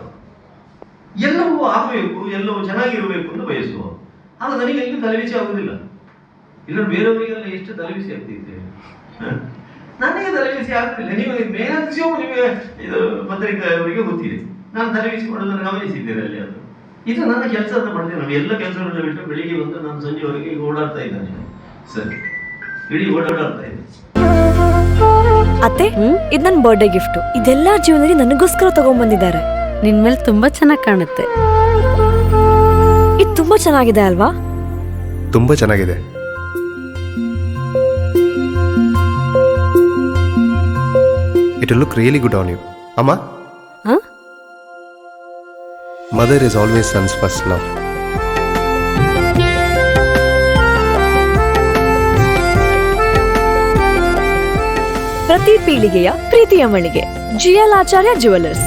ಎಲ್ಲವೂ ಆಗಬೇಕು ಎಲ್ಲವೂ ಚೆನ್ನಾಗಿರಬೇಕು ಅಂತ ಬಯಸುವ. ಆಗ ನನಗೆ ಎಲ್ಲಿ ತಲೆಬಿಸಿ ಆಗುದಿಲ್ಲ ಇಲ್ಲ ಬೇರೆಯವರಿಗೆಲ್ಲ ಎಷ್ಟು ತಲೆಬಿಸಿ ಆಗ್ತಿದ್ದೆ ನನಗೆ ತಲೆಬಿಸಿ ಆಗ್ತಿಲ್ಲ. ನೀವು ಮ್ಯಾಕ್ಸಿಮಮ್ ನಿಮಗೆ ಇದು ಪತ್ರಿಕೆಯವರಿಗೆ ಗೊತ್ತಿದೆ. ನಾನು ತಲೆಬಿಸಿ ಮಾಡೋದನ್ನು ಗಮನಿಸಿದ್ದೇನೆ ಅಲ್ಲಿ ಅದು? ಇದು ನನ್ನ ಕೆಲಸ ಅಂತ ಮಾಡ್ತೀನಿ ನಾನು. ಎಲ್ಲ ಕೆಲಸಗಳನ್ನ ಬಿಟ್ಟು ಬೆಳಿಗ್ಗೆ ಬಂದು ನಾನು ಸಂಜೆವರೆಗೆ ಈಗ ಓಡಾಡ್ತಾ ಇದ್ದಾನೆ ಸರಿ. ಇಡೀ ಓಡಾಡ್ತಾ ಇದ್ದೆ ಅತ್ತೆ ಇದು ನನ್ನ ಬರ್ಡೇ ಗಿಫ್ಟ್ ಇದೆಲ್ಲ ಜೀವನದಲ್ಲಿ ನನಗೋಸ್ಕರ ತಗೊಂಡ್ಬಂದಿದ್ದಾರೆ. ನಿನ್ ಮೇಲೆ ತುಂಬಾ ಚೆನ್ನಾಗಿ ಕಾಣುತ್ತೆ. ಇದು ತುಂಬಾ ಚೆನ್ನಾಗಿದೆ ಅಲ್ವಾ? ತುಂಬಾ ಚೆನ್ನಾಗಿದೆ. It look really good on you ಅಮ್ಮ ಹ? Mother is always sons first love ಪ್ರತಿ ಪೀಳಿಗೆಯ ಪ್ರೀತಿಯ ಮಳಿಗೆ. ಜಿಎಲ್ ಆಚಾರ್ಯ ಜುವೆಲ್ಲರ್ಸ್